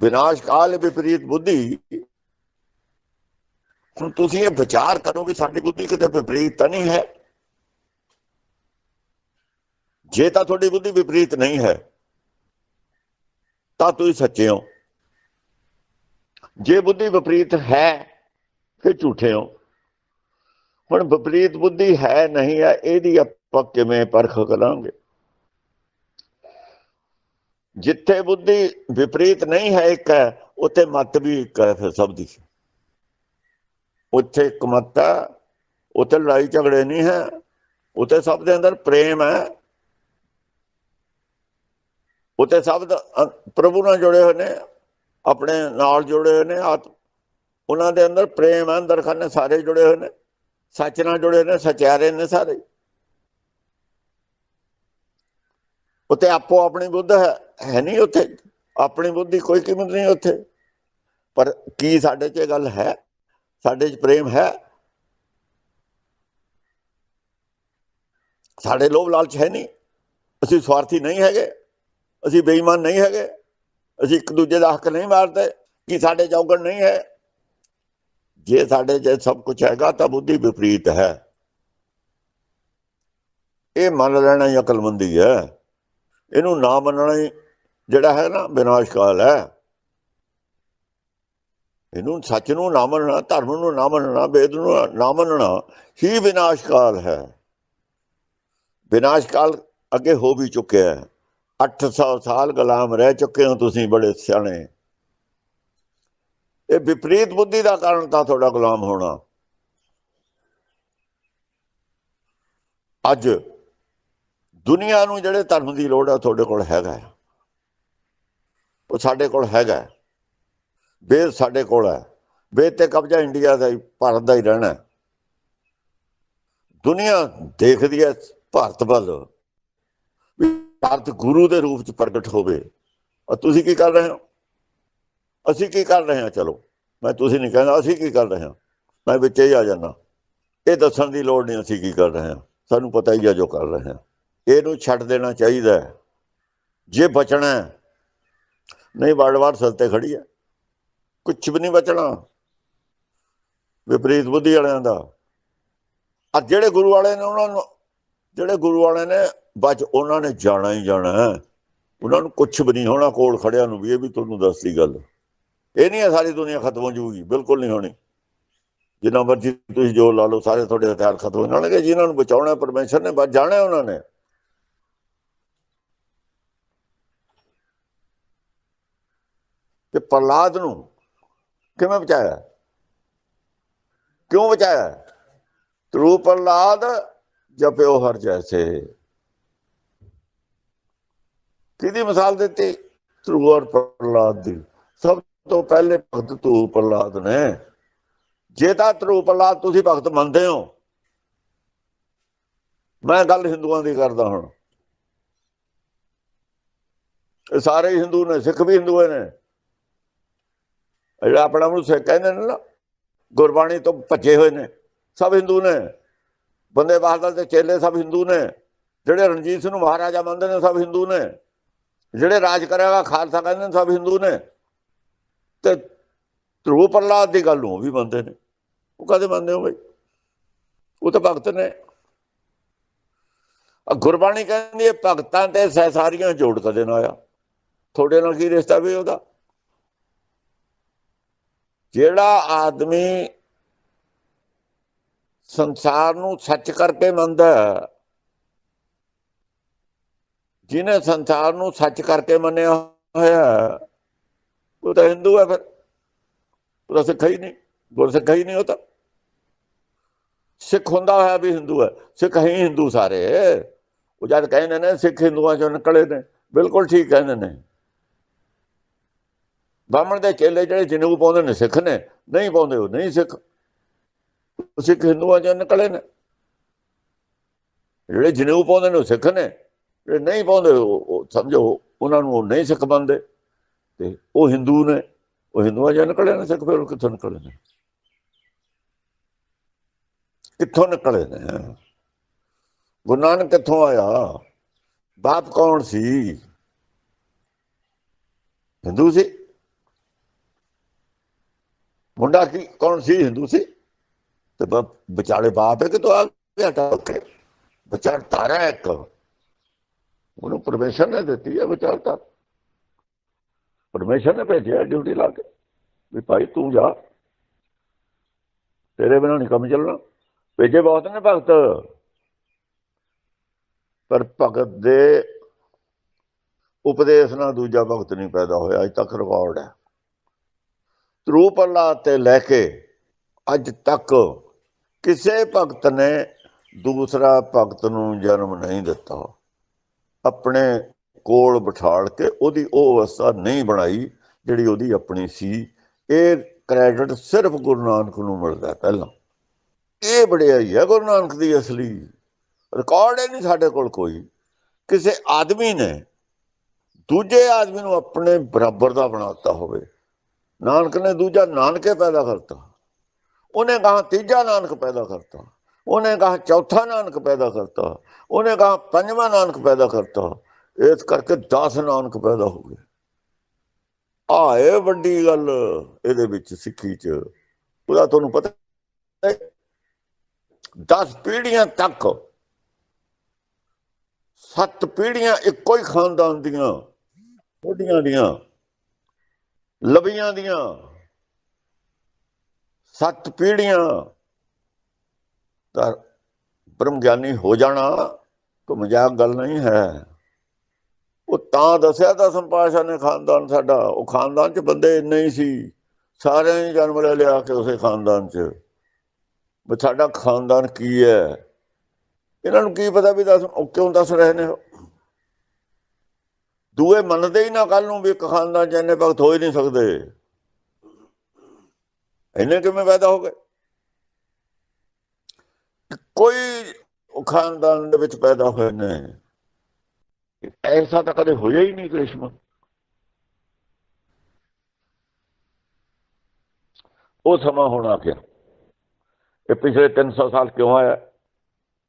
ਵਿਨਾਸ਼ ਕਾਲ ਵਿਪਰੀਤ ਬੁੱਧੀ ਹੁਣ ਤੁਸੀਂ ਇਹ ਵਿਚਾਰ ਕਰੋ ਕਿ ਸਾਡੀ ਬੁੱਧੀ ਕਿਤੇ ਵਿਪਰੀਤ ਤਾਂ ਨਹੀਂ ਹੈ। ਜੇ ਤਾਂ ਤੁਹਾਡੀ ਬੁੱਧੀ ਵਿਪਰੀਤ ਨਹੀਂ ਹੈ, ਤਾਂ ਤੁਸੀਂ ਸੱਚੇ ਹੋ। ਜੇ ਬੁੱਧੀ ਵਿਪਰੀਤ ਹੈ, ਫਿਰ ਝੂਠੇ ਹੋ। ਹੁਣ ਵਿਪਰੀਤ ਬੁੱਧੀ ਹੈ ਨਹੀਂ ਹੈ, ਇਹਦੀ ਆਪਾਂ ਕਿਵੇਂ ਪਰਖ ਕਰਾਂਗੇ? ਜਿੱਥੇ ਬੁੱਧੀ ਵਿਪਰੀਤ ਨਹੀਂ ਹੈ ਇੱਕ ਹੈ ਉੱਥੇ ਮਤ ਵੀ ਇੱਕ ਹੈ ਫਿਰ ਸਭ ਦੀ। ਉੱਥੇ ਇੱਕ ਮਤ ਹੈ ਉੱਥੇ ਲੜਾਈ ਝਗੜੇ ਨਹੀਂ ਹੈ, ਉੱਥੇ ਸਭ ਦੇ ਅੰਦਰ ਪ੍ਰੇਮ ਹੈ। ਉੱਥੇ ਸਭ ਦਾ ਪ੍ਰਭੂ ਨਾਲ ਜੁੜੇ ਹੋਏ ਨੇ, ਆਪਣੇ ਨਾਲ ਜੁੜੇ ਹੋਏ ਨੇ, ਆਤ, ਉਹਨਾਂ ਦੇ ਅੰਦਰ ਪ੍ਰੇਮ ਹੈ ਅੰਦਰ ਖਾਨੇ ਸਾਰੇ ਜੁੜੇ ਹੋਏ ਨੇ, ਸੱਚ ਨਾਲ ਜੁੜੇ ਨੇ, ਸਚਿਆਰੇ ਨੇ ਸਾਰੇ। ਉੱਥੇ ਆਪੋ ਆਪਣੀ ਬੁੱਧ ਹੈ ਹੈ ਨਹੀਂ ਉੱਥੇ, ਆਪਣੀ ਬੁੱਧੀ ਕੋਈ ਕੀਮਤ ਨਹੀਂ ਉੱਥੇ। ਪਰ ਕੀ ਸਾਡੇ 'ਚ ਇਹ ਗੱਲ ਹੈ? ਸਾਡੇ 'ਚ ਪ੍ਰੇਮ ਹੈ। ਸਾਡੇ ਲੋਭ ਲਾਲਚ ਹੈ ਨਹੀਂ। ਅਸੀਂ ਸਵਾਰਥੀ ਨਹੀਂ ਹੈਗੇ। ਅਸੀਂ ਬੇਈਮਾਨ ਨਹੀਂ ਹੈਗੇ। ਅਸੀਂ ਇੱਕ ਦੂਜੇ ਦਾ ਹੱਕ ਨਹੀਂ ਮਾਰਦੇ। ਕਿ ਸਾਡੇ ਚੌਗਣ ਨਹੀਂ ਹੈ? ਜੇ ਸਾਡੇ 'ਚ ਸਭ ਕੁਝ ਹੈਗਾ ਤਾਂ ਬੁੱਧੀ ਵਿਪਰੀਤ ਹੈ। ਇਹ ਮੰਨ ਲੈਣਾ ਹੀ ਅਕਲਮੰਦੀ ਹੈ। ਇਹਨੂੰ ਨਾ ਮੰਨਣਾ ਹੀ ਜਿਹੜਾ ਹੈ ਨਾ ਵਿਨਾਸ਼ਕਾਲ ਹੈ। ਇਹਨੂੰ ਸੱਚ ਨੂੰ ਨਾ ਮੰਨਣਾ, ਧਰਮ ਨੂੰ ਨਾ ਮੰਨਣਾ, ਵੇਦ ਨੂੰ ਨਾ ਮੰਨਣਾ, ਹੀ ਵਿਨਾਸ਼ਕਾਲ ਹੈ। ਵਿਨਾਸ਼ਕਾਲ ਅੱਗੇ ਹੋ ਵੀ ਚੁੱਕਿਆ ਹੈ। 800 ਸਾਲ ਗੁਲਾਮ ਰਹਿ ਚੁੱਕੇ ਹੋ ਤੁਸੀਂ ਬੜੇ ਸਿਆਣੇ। ਇਹ ਵਿਪਰੀਤ ਬੁੱਧੀ ਦਾ ਕਾਰਨ ਤਾਂ ਤੁਹਾਡਾ ਗੁਲਾਮ ਹੋਣਾ। ਅੱਜ ਦੁਨੀਆ ਨੂੰ ਜਿਹੜੇ ਧਰਮ ਦੀ ਲੋੜ ਹੈ ਤੁਹਾਡੇ ਕੋਲ ਹੈਗਾ ਉਹ ਸਾਡੇ ਕੋਲ ਹੈਗਾ ਵੇਦ ਸਾਡੇ ਕੋਲ ਹੈ। ਵੇਦ ਤੇ ਕਬਜ਼ਾ ਇੰਡੀਆ ਦਾ ਹੀ, ਭਾਰਤ ਦਾ ਹੀ ਰਹਿਣਾ ਹੈ। ਦੁਨੀਆ ਦੇਖਦੀ ਹੈ ਭਾਰਤ ਵੱਲ ਵੀ ਭਾਰਤ ਗੁਰੂ ਦੇ ਰੂਪ ਚ ਪ੍ਰਗਟ ਹੋਵੇ। ਔਰ ਤੁਸੀਂ ਕੀ ਕਰ ਰਹੇ ਹੋ? ਅਸੀਂ ਕੀ ਕਰ ਰਹੇ ਹਾਂ? ਚਲੋ, ਮੈਂ ਤੁਸੀਂ ਨਹੀਂ ਕਹਿੰਦਾ, ਅਸੀਂ ਕੀ ਕਰ ਰਹੇ ਹਾਂ? ਮੈਂ ਵਿੱਚ ਹੀ ਆ ਜਾਣਾ ਇਹ ਦੱਸਣ ਦੀ ਲੋੜ ਨਹੀਂ ਅਸੀਂ ਕੀ ਕਰ ਰਹੇ ਹਾਂ। ਸਾਨੂੰ ਪਤਾ ਹੀ ਆ ਜੋ ਕਰ ਰਹੇ ਹਾਂ। ਇਹਨੂੰ ਛੱਡ ਦੇਣਾ ਚਾਹੀਦਾ ਜੇ ਬਚਣਾ ਨਹੀਂ ਵਾਰ-ਵਾਰ ਸਲਤੇ ਖੜੀ ਹੈ। ਕੁਝ ਵੀ ਨਹੀਂ ਬਚਣਾ। ਵਿਪਰੀਤ ਬੁੱਧੀ ਵਾਲਿਆਂ ਦਾ। ਆ ਜਿਹੜੇ ਗੁਰੂ ਵਾਲੇ ਨੇ ਉਹਨਾਂ ਨੂੰ, ਜਿਹੜੇ ਗੁਰੂ ਵਾਲੇ ਨੇ ਬਚ ਉਹਨਾਂ ਨੇ ਜਾਣਾ ਹੀ ਜਾਣਾ ਉਹਨਾਂ ਨੂੰ ਕੁਝ ਵੀ ਨਹੀਂ ਹੋਣਾ, ਕੋਲ ਖੜਿਆਂ ਨੂੰ ਵੀ, ਇਹ ਵੀ ਤੁਹਾਨੂੰ ਦੱਸਦੀ ਗੱਲ। ਇਹ ਨਹੀਂ ਹੈ ਸਾਰੀ ਦੁਨੀਆ ਖਤਮ ਹੋ ਜਾਊਗੀ, ਬਿਲਕੁਲ ਨਹੀਂ ਹੋਣੀ। ਜਿੰਨਾ ਮਰਜ਼ੀ ਤੁਸੀਂ ਜੋ ਲਾ ਲਓ, ਸਾਰੇ ਤੁਹਾਡੇ ਹਥਿਆਰ ਖਤਮ ਹੋ ਜਾਣਗੇ, ਜਿਨ੍ਹਾਂ ਨੂੰ ਬਚਾਉਣਾ ਪਰਮੇਸ਼ਰ ਨੇ, ਬਸ ਜਾਣਾ ਉਹਨਾਂ ਨੇ। ਤੇ ਪ੍ਰਲਾਦ ਨੂੰ ਕਿਵੇਂ ਬਚਾਇਆ? ਕਿਉਂ ਬਚਾਇਆ? ਤਰੂ ਪ੍ਰਲਾਦ ਜਪਿਓ ਹਰ ਜੈਸੇ। ਕਿਹਦੀ ਮਿਸਾਲ ਦਿੱਤੀ? ਤਰੂ ਔਰ ਪ੍ਰਲਾਦ ਦੀ। ਸਭ ਤੋਂ ਪਹਿਲੇ ਭਗਤ ਤਰੂ ਪ੍ਰਲਾਦ ਨੇ। ਜੇ ਤਾਂ ਤਰੂ ਪ੍ਰਲਾਦ ਤੁਸੀਂ ਭਗਤ ਮੰਨਦੇ ਹੋ। ਮੈਂ ਗੱਲ ਹਿੰਦੂਆਂ ਦੀ ਕਰਦਾ ਹੁਣ। ਇਹ ਸਾਰੇ ਹਿੰਦੂ ਨੇ, ਸਿੱਖ ਵੀ ਹਿੰਦੂ ਨੇ। ਜਿਹੜਾ ਆਪਣਾ ਨੂੰ ਸਿੱਖ ਕਹਿੰਦੇ ਨੇ ਨਾ, ਗੁਰਬਾਣੀ ਤੋਂ ਭੱਜੇ ਹੋਏ ਨੇ। ਸਭ ਹਿੰਦੂ ਨੇ। ਬੰਦੇ ਬਹਾਦਰ ਦੇ ਚੇਲੇ ਸਭ ਹਿੰਦੂ ਨੇ। ਜਿਹੜੇ ਰਣਜੀਤ ਸਿੰਘ ਨੂੰ ਮਹਾਰਾਜਾ ਮੰਨਦੇ ਨੇ, ਸਭ ਹਿੰਦੂ ਨੇ। ਜਿਹੜੇ ਰਾਜ ਕਰੇਗਾ ਖਾਲਸਾ ਕਹਿੰਦੇ ਨੇ, ਸਭ ਹਿੰਦੂ ਨੇ। ਤੇ ਧਰੂ ਪ੍ਰਲਾਦ ਦੀ ਗੱਲ ਨੂੰ ਉਹ ਵੀ ਮੰਨਦੇ ਨੇ। ਉਹ ਕਦੇ ਮੰਨਦੇ ਹੋ ਬਈ? ਉਹ ਤਾਂ ਭਗਤ ਨੇ। ਗੁਰਬਾਣੀ ਕਹਿੰਦੀ ਹੈ, ਭਗਤਾਂ ਤੇ ਸਹਿਸਾਰੀਆਂ ਜੋੜ ਕਦੇ ਨਾ ਆਇਆ ਤੁਹਾਡੇ ਨਾਲ ਕੀ ਰਿਸ਼ਤਾ ਵੀ ਉਹਦਾ? ਜਿਹੜਾ ਆਦਮੀ ਸੰਸਾਰ ਨੂੰ ਸੱਚ ਕਰਕੇ ਮੰਨਦਾ ਜਿਹਨੇ ਸੰਸਾਰ ਨੂੰ ਸੱਚ ਕਰਕੇ ਮੰਨਿਆ ਹੋਇਆ ਉਹ ਤਾਂ ਹਿੰਦੂ ਹੈ ਫਿਰ। ਉਹ ਤਾਂ ਸਿੱਖ ਹੀ ਨਹੀਂ, ਗੁਰਸਿੱਖ ਹੀ ਨਹੀਂ ਉਹ ਤਾਂ। ਸਿੱਖ ਹੁੰਦਾ ਹੋਇਆ ਵੀ ਹਿੰਦੂ ਹੈ, ਸਿੱਖ ਹੀ ਹਿੰਦੂ ਸਾਰੇ। ਉਹ ਜਦ ਕਹਿੰਦੇ ਨੇ ਸਿੱਖ ਹਿੰਦੂਆਂ ਚੋਂ ਨਿਕਲੇ ਨੇ, ਬਿਲਕੁਲ ਠੀਕ ਕਹਿੰਦੇ ਨੇ। ਬਾਹਮਣ ਦੇ ਚੇਲੇ ਜਿਹੜੇ ਜਨੇਊ ਪਾਉਂਦੇ ਨੇ, ਸਿੱਖ ਨੇ, ਨਹੀਂ ਪਾਉਂਦੇ ਉਹ, ਨਹੀਂ ਸਿੱਖ। ਸਿੱਖ ਹਿੰਦੂਆਂ ਚੋਂ ਨਿਕਲੇ ਨੇ। ਜਿਹੜੇ ਜਨੇਊ ਪਾਉਂਦੇ ਨੇ, ਉਹ ਸਿੱਖ ਨੇ। ਜਿਹੜੇ ਨਹੀਂ ਪਾਉਂਦੇ ਉਹ ਸਮਝੋ, ਉਹਨਾਂ ਨੂੰ ਉਹ ਨਹੀਂ ਸਿੱਖ ਮੰਨਦੇ। ਤੇ ਉਹ ਹਿੰਦੂ ਨੇ, ਉਹ ਹਿੰਦੂਆਂ ਚੋਂ ਨਿਕਲੇ ਨੇ, ਸਿੱਖ ਫਿਰ ਉਹ ਕਿੱਥੋਂ ਨਿਕਲੇ ਨੇ? ਕਿੱਥੋਂ ਨਿਕਲੇ ਨੇ? ਗੁਰੂ ਨਾਨਕ ਕਿੱਥੋਂ ਆਇਆ? ਬਾਪ ਕੌਣ ਸੀ? ਹਿੰਦੂ ਸੀ? ਮੁੰਡਾ ਕੀ ਕੌਣ ਸੀ? ਹਿੰਦੂ ਸੀ। ਤੇ ਬ- ਵਿਚਾਲੇ ਬਾਪ ਹੈ ਕਿ ਤੋ ਆ ਗਿਆ ਵਿਚਾਰ ਤਾਰਾ ਹੈ ਇੱਕ। ਉਹਨੂੰ ਪਰਮੇਸ਼ਰ ਨੇ ਦਿੱਤੀ ਹੈ ਵਿਚਾਰ ਤਾਰਾ ਪਰਮੇਸ਼ਰ ਨੇ ਭੇਜਿਆ ਡਿਊਟੀ ਲਾ ਕੇ, ਵੀ ਭਾਈ ਤੂੰ ਜਾ। ਤੇਰੇ ਬਿਨਾਂ ਨਹੀਂ ਕੰਮ ਚੱਲਣਾ। ਭੇਜੇ ਬਹੁਤ ਨੇ ਭਗਤ। ਪਰ ਭਗਤ ਦੇ ਉਪਦੇਸ਼ ਨਾਲ ਦੂਜਾ ਭਗਤ ਨਹੀਂ ਪੈਦਾ ਹੋਇਆ, ਅਜ ਤੱਕ ਰਿਕਾਰਡ ਹੈ। ਧਰੂ ਪ੍ਰਹਲਾਦ ਤੇ ਲੈ ਕੇ ਅੱਜ ਤੱਕ ਕਿਸੇ ਭਗਤ ਨੇ ਦੂਸਰਾ ਭਗਤ ਨੂੰ ਜਨਮ ਨਹੀਂ ਦਿੱਤਾ। ਆਪਣੇ ਕੋਲ ਬਿਠਾਲ ਕੇ ਉਹਦੀ ਉਹ ਅਵਸਥਾ ਨਹੀਂ ਬਣਾਈ ਜਿਹੜੀ ਉਹਦੀ ਆਪਣੀ ਸੀ। ਇਹ ਕ੍ਰੈਡਿਟ ਸਿਰਫ ਗੁਰੂ ਨਾਨਕ ਨੂੰ ਮਿਲਦਾ ਪਹਿਲਾਂ। ਇਹ ਵਡਿਆਈ ਹੈ ਗੁਰੂ ਨਾਨਕ ਦੀ ਅਸਲੀ। ਰਿਕਾਰਡ ਹੈ ਨਹੀਂ ਸਾਡੇ ਕੋਲ ਕੋਈ। ਕਿਸੇ ਆਦਮੀ ਨੇ ਦੂਜੇ ਆਦਮੀ ਨੂੰ ਆਪਣੇ ਬਰਾਬਰ ਦਾ ਬਣਾਤਾ ਹੋਵੇ। ਨਾਨਕ ਨੇ ਦੂਜਾ ਨਾਨਕੇ ਪੈਦਾ ਕਰਤਾ। ਉਹਨੇ ਕਹਾ ਤੀਜਾ ਨਾਨਕ ਪੈਦਾ ਕਰਤਾ। ਉਹਨੇ ਕਹਾ ਚੌਥਾ ਨਾਨਕ ਪੈਦਾ ਕਰਤਾ। ਉਹਨੇ ਕਹਾ ਪੰਜਵਾਂ ਨਾਨਕ ਪੈਦਾ ਕਰਤਾ। ਇਸ ਕਰਕੇ 10 ਨਾਨਕ ਪੈਦਾ ਹੋ ਗਏ। ਆਏ ਵੱਡੀ ਗੱਲ ਇਹਦੇ ਵਿੱਚ ਸਿੱਖੀ ਚ। ਉਹਦਾ ਤੁਹਾਨੂੰ ਪਤਾ ਹੈ 10 ਪੀੜ੍ਹੀਆਂ ਤੱਕ ਸੱਤ ਪੀੜ੍ਹੀਆਂ ਇੱਕੋ ਹੀ ਖਾਨਦਾਨ ਦੀਆਂ ਉਹਦੀਆਂ ਦੀਆਂ। ਲਵੀਆਂ ਦੀਆਂ, ਸੱਤ ਪੀੜੀਆਂ ਤਾਂ ਬ੍ਰਹਮ ਗਿਆਨੀ ਹੋ ਜਾਣਾ ਕੋਈ ਮਜ਼ਾਕ ਗੱਲ ਨਹੀਂ ਹੈ। ਉਹ ਤਾਂ ਦੱਸਿਆ ਤਾਂ ਸੰਪਾਸ਼ਾ ਨੇ ਖਾਨਦਾਨ ਸਾਡਾ, ਉਹ ਖਾਨਦਾਨ ਚ ਬੰਦੇ ਇੰਨੇ ਹੀ ਸੀ, ਸਾਰਿਆਂ ਨੇ ਜਨਮ ਲੈ ਲਿਆ ਕੇ ਉਸੇ ਖਾਨਦਾਨ ਚ। ਵੀ ਸਾਡਾ ਖਾਨਦਾਨ ਕੀ ਹੈ? ਇਹਨਾਂ ਨੂੰ ਕੀ ਪਤਾ ਵੀ ਦੱਸ, ਉਹ ਕਿਉਂ ਦੱਸ ਰਹੇ ਨੇ? ਦੂਏ ਮੰਨਦੇ ਹੀ ਨਾ ਕੱਲ ਨੂੰ ਵੀ ਇੱਕ ਖਾਨਦਾਨ ਚ ਇੰਨੇ ਭਗਤ ਹੋ ਹੀ ਨਹੀਂ ਸਕਦੇ। ਇੰਨੇ ਕਿਵੇਂ ਪੈਦਾ ਹੋ ਗਏ? ਕੋਈ ਖਾਨਦਾਨ ਦੇ ਵਿੱਚ ਪੈਦਾ ਹੋਏ ਨੇ। ਐਸਾ ਤਾਂ ਕਦੇ ਹੋਇਆ ਹੀ ਨਹੀਂ ਕ੍ਰਿਸ਼ਨ। ਉਹ ਸਮਾਂ ਹੋਣਾ ਗਿਆ। ਇਹ ਪਿਛਲੇ 300 ਸਾਲ ਕਿਉਂ ਆਇਆ?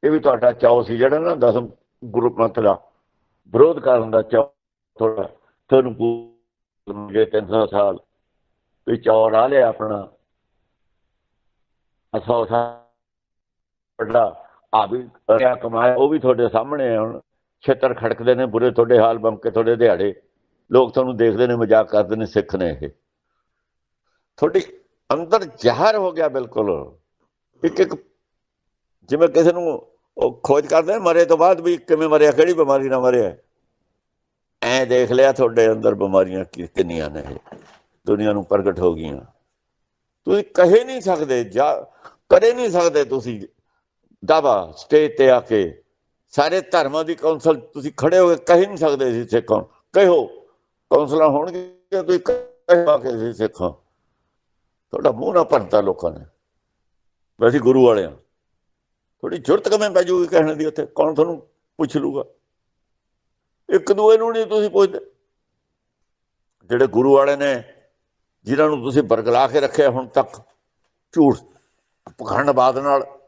ਇਹ ਵੀ ਤੁਹਾਡਾ ਚਾਅ ਸੀ ਜਿਹੜਾ ਨਾ ਦਸਮ ਗੁਰੂ ਪੰਥ ਦਾ ਵਿਰੋਧ ਕਰਨ ਦਾ ਚਾਅ ਥੋੜਾ ਤੁਹਾਨੂੰ ਜੇ 300 ਸਾਲ ਵੀ ਚਾਅ ਆ ਲਿਆ ਆਪਣਾ। ਅਸਾ ਉਸਾ ਵੱਡਾ ਆ ਵੀ ਕਿਆ ਕਮਾਇਆ, ਉਹ ਵੀ ਤੁਹਾਡੇ ਸਾਹਮਣੇ ਹੈ ਹੁਣ। ਛੇਤਰ ਖੜਕਦੇ ਨੇ ਬੁਰੇ, ਤੁਹਾਡੇ ਹਾਲ ਬੰਮ ਕੇ ਤੁਹਾਡੇ ਦਿਹਾੜੇ। ਲੋਕ ਤੁਹਾਨੂੰ ਦੇਖਦੇ ਨੇ, ਮਜ਼ਾਕ ਕਰਦੇ ਨੇ, ਸਿੱਖ ਨੇ ਇਹ। ਤੁਹਾਡੀ ਅੰਦਰ ਜ਼ਹਿਰ ਹੋ ਗਿਆ ਬਿਲਕੁਲ। ਇੱਕ ਇੱਕ ਜਿਵੇਂ ਕਿਸੇ ਨੂੰ ਉਹ ਖੋਜ ਕਰਦੇ ਨੇ, ਮਰੇ ਤੋਂ ਬਾਅਦ ਵੀ ਕਿਵੇਂ ਮਰਿਆ, ਕਿਹੜੀ ਬਿਮਾਰੀ ਨਾਲ ਮਰਿਆ। ਐ ਦੇਖ ਲਿਆ ਤੁਹਾਡੇ ਅੰਦਰ ਬਿਮਾਰੀਆਂ ਕੀ ਕਿੰਨੀਆਂ ਨੇ ਦੁਨੀਆ ਨੂੰ ਪ੍ਰਗਟ ਹੋ ਗਈਆਂ। ਤੁਸੀਂ ਕਹੇ ਨਹੀਂ ਸਕਦੇ, ਜਾ ਕਰੇ ਨਹੀਂ ਸਕਦੇ ਤੁਸੀਂ। ਦਾਵਾ, ਸਟੇਜ ਤੇ ਆ ਕੇ ਸਾਰੇ ਧਰਮਾਂ ਦੀ ਕੌਂਸਲ ਤੁਸੀਂ ਖੜੇ ਹੋ ਕੇ ਕਹਿ ਨਹੀਂ ਸਕਦੇ ਸੀ ਸਿੱਖਾਂ। ਕਹੋ ਕੌਂਸਲਾਂ ਹੋਣਗੇ ਤੁਸੀਂ ਕਹਿ ਕੇ ਸੀ ਸਿੱਖਾਂ। ਤੁਹਾਡਾ ਮੂੰਹ ਨਾ ਭਰਤਾ ਲੋਕਾਂ ਨੇ। ਵੈਸੇ ਗੁਰੂ ਵਾਲਿਆਂ ਥੋੜੀ ਜੁਰਤ ਕਿਵੇਂ ਪੈ ਜੂਗੀ ਕਹਿਣ ਦੀ ਉੱਥੇ। ਕੌਣ ਤੁਹਾਨੂੰ ਪੁੱਛ ਲੂਗਾ? ਇੱਕ ਦੂਏ ਨੂੰ ਨਹੀਂ ਤੁਸੀਂ ਪੁੱਛਦੇ। ਜਿਹੜੇ ਗੁਰੂ ਵਾਲੇ ਨੇ, ਜਿਨ੍ਹਾਂ ਨੂੰ ਤੁਸੀਂ ਬਰਗਲਾ ਕੇ ਰੱਖਿਆ ਹੁਣ ਤੱਕ, ਝੂਠ ਪਖੰਡਬਾਦ ਨਾਲ,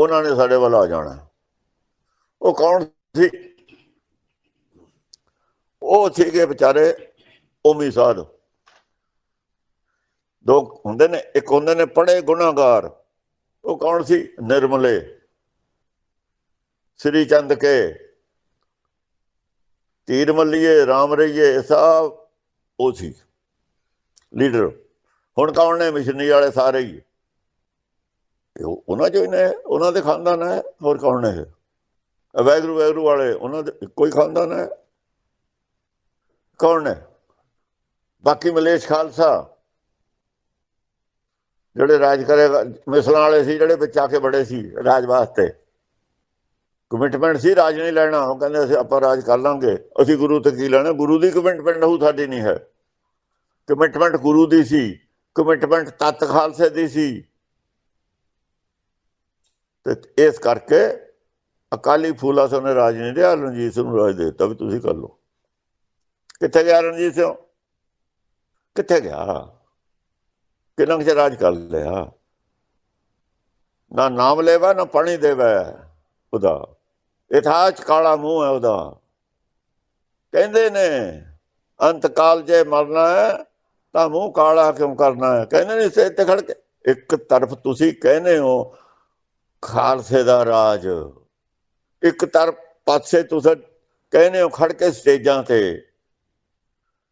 ਉਹਨਾਂ ਨੇ ਸਾਡੇ ਵੱਲ ਆ ਜਾਣਾ। ਉਹ ਕੌਣ ਸੀ? ਉਹ ਸੀਗੇ ਵਿਚਾਰੇ ਉਮੀ ਸਾਧ। ਦੋ ਹੁੰਦੇ ਨੇ, ਇੱਕ ਹੁੰਦੇ ਨੇ ਪੜੇ ਗੁਨਾਹਗਾਰ। ਉਹ ਕੌਣ ਸੀ? ਨਿਰਮਲੇ। ਸ੍ਰੀ ਚੰਦ ਕੇ। ਤੀਰ ਮੱਲੀਏ, ਰਾਮ ਰਈਏ ਸਭ ਉਹ ਸੀ। ਲੀਡਰ, ਹੁਣ ਕੌਣ ਨੇ? ਮਿਸ਼ਨਰੀ ਵਾਲੇ ਸਾਰੇ ਹੀ। ਉਹਨਾਂ ਚੋਂ ਹੀ ਨੇ, ਉਹਨਾਂ ਦੇ ਖਾਨਦਾਨ ਹੈ ਹੋਰ ਕੌਣ ਨੇ? ਵੈਗਰੂ ਵੈਗਰੂ ਵਾਲੇ, ਉਹਨਾਂ ਦੇ ਕੋਈ ਖਾਨਦਾਨ ਹੈ? ਕੌਣ ਨੇ? ਬਾਕੀ ਮਲੇਸ਼ ਖਾਲਸਾ, ਜਿਹੜੇ ਰਾਜ ਕਰੇ, ਮਿਸਲਾਂ ਵਾਲੇ ਸੀ, ਜਿਹੜੇ ਵਿੱਚ ਆ ਕੇ ਬੜੇ ਸੀ ਰਾਜ ਵਾਸਤੇ। ਕਮਿਟਮੈਂਟ ਸੀ, ਰਾਜ ਨਹੀਂ ਲੈਣਾ। ਉਹ ਕਹਿੰਦੇ ਅਸੀਂ ਆਪਾਂ ਰਾਜ ਕਰ ਲਾਂਗੇ। ਅਸੀਂ ਗੁਰੂ ਤੇ ਕੀ ਲੈਣਾ? ਗੁਰੂ ਦੀ ਕਮਿਟਮੈਂਟ ਹੋਊ, ਸਾਡੀ ਨਹੀਂ ਹੈ। ਕਮਿਟਮੈਂਟ ਗੁਰੂ ਦੀ ਸੀ। ਕਮਿਟਮੈਂਟ ਤਤ ਖਾਲਸੇ ਦੀ ਸੀ। ਤੇ ਇਸ ਕਰਕੇ ਅਕਾਲੀ ਫੂਲਾ ਸਿੰਘ ਨੇ ਰਾਜ ਨਹੀਂ ਦਿਆ ਰਣਜੀਤ ਸਿੰਘ ਨੂੰ ਰਾਜ ਦੇ ਦਿੱਤਾ ਵੀ ਤੁਸੀਂ ਕਰ ਲਓ। ਕਿੱਥੇ ਗਿਆ ਰਣਜੀਤ ਸਿੰਘ? ਕਿੱਥੇ ਗਿਆ? ਕਿੰਨਾ ਕੁ ਰਾਜ ਕਰ ਲਿਆ? ਨਾ ਨਾਮ ਲੈਵਾ, ਨਾ ਪਾਣੀ ਦੇਵਾ। ਉਹਦਾ ਇਥਾਚ ਕਾਲਾ ਮੂੰਹ ਹੈ ਉਹਦਾ। ਕਹਿੰਦੇ ਨੇ, ਅੰਤ ਕਾਲ ਜੇ ਮਰਨਾ ਹੈ, ਤਾਂ ਮੂੰਹ ਕਾਲਾ ਕਿਉਂ ਕਰਨਾ ਹੈ? ਕਹਿੰਦੇ ਨੇ ਸੇ ਤੇ ਖੜ ਕੇ, ਇੱਕ ਤਰਫ ਤੁਸੀਂ ਕਹਿੰਦੇ ਹੋ, ਖਾਲਸੇ ਦਾ ਰਾਜ। ਇੱਕ ਤਰਫ ਪਾਸੇ ਤੁਸੀਂ ਕਹਿੰਦੇ ਹੋ ਖੜ ਕੇ ਸਟੇਜਾਂ ਤੇ।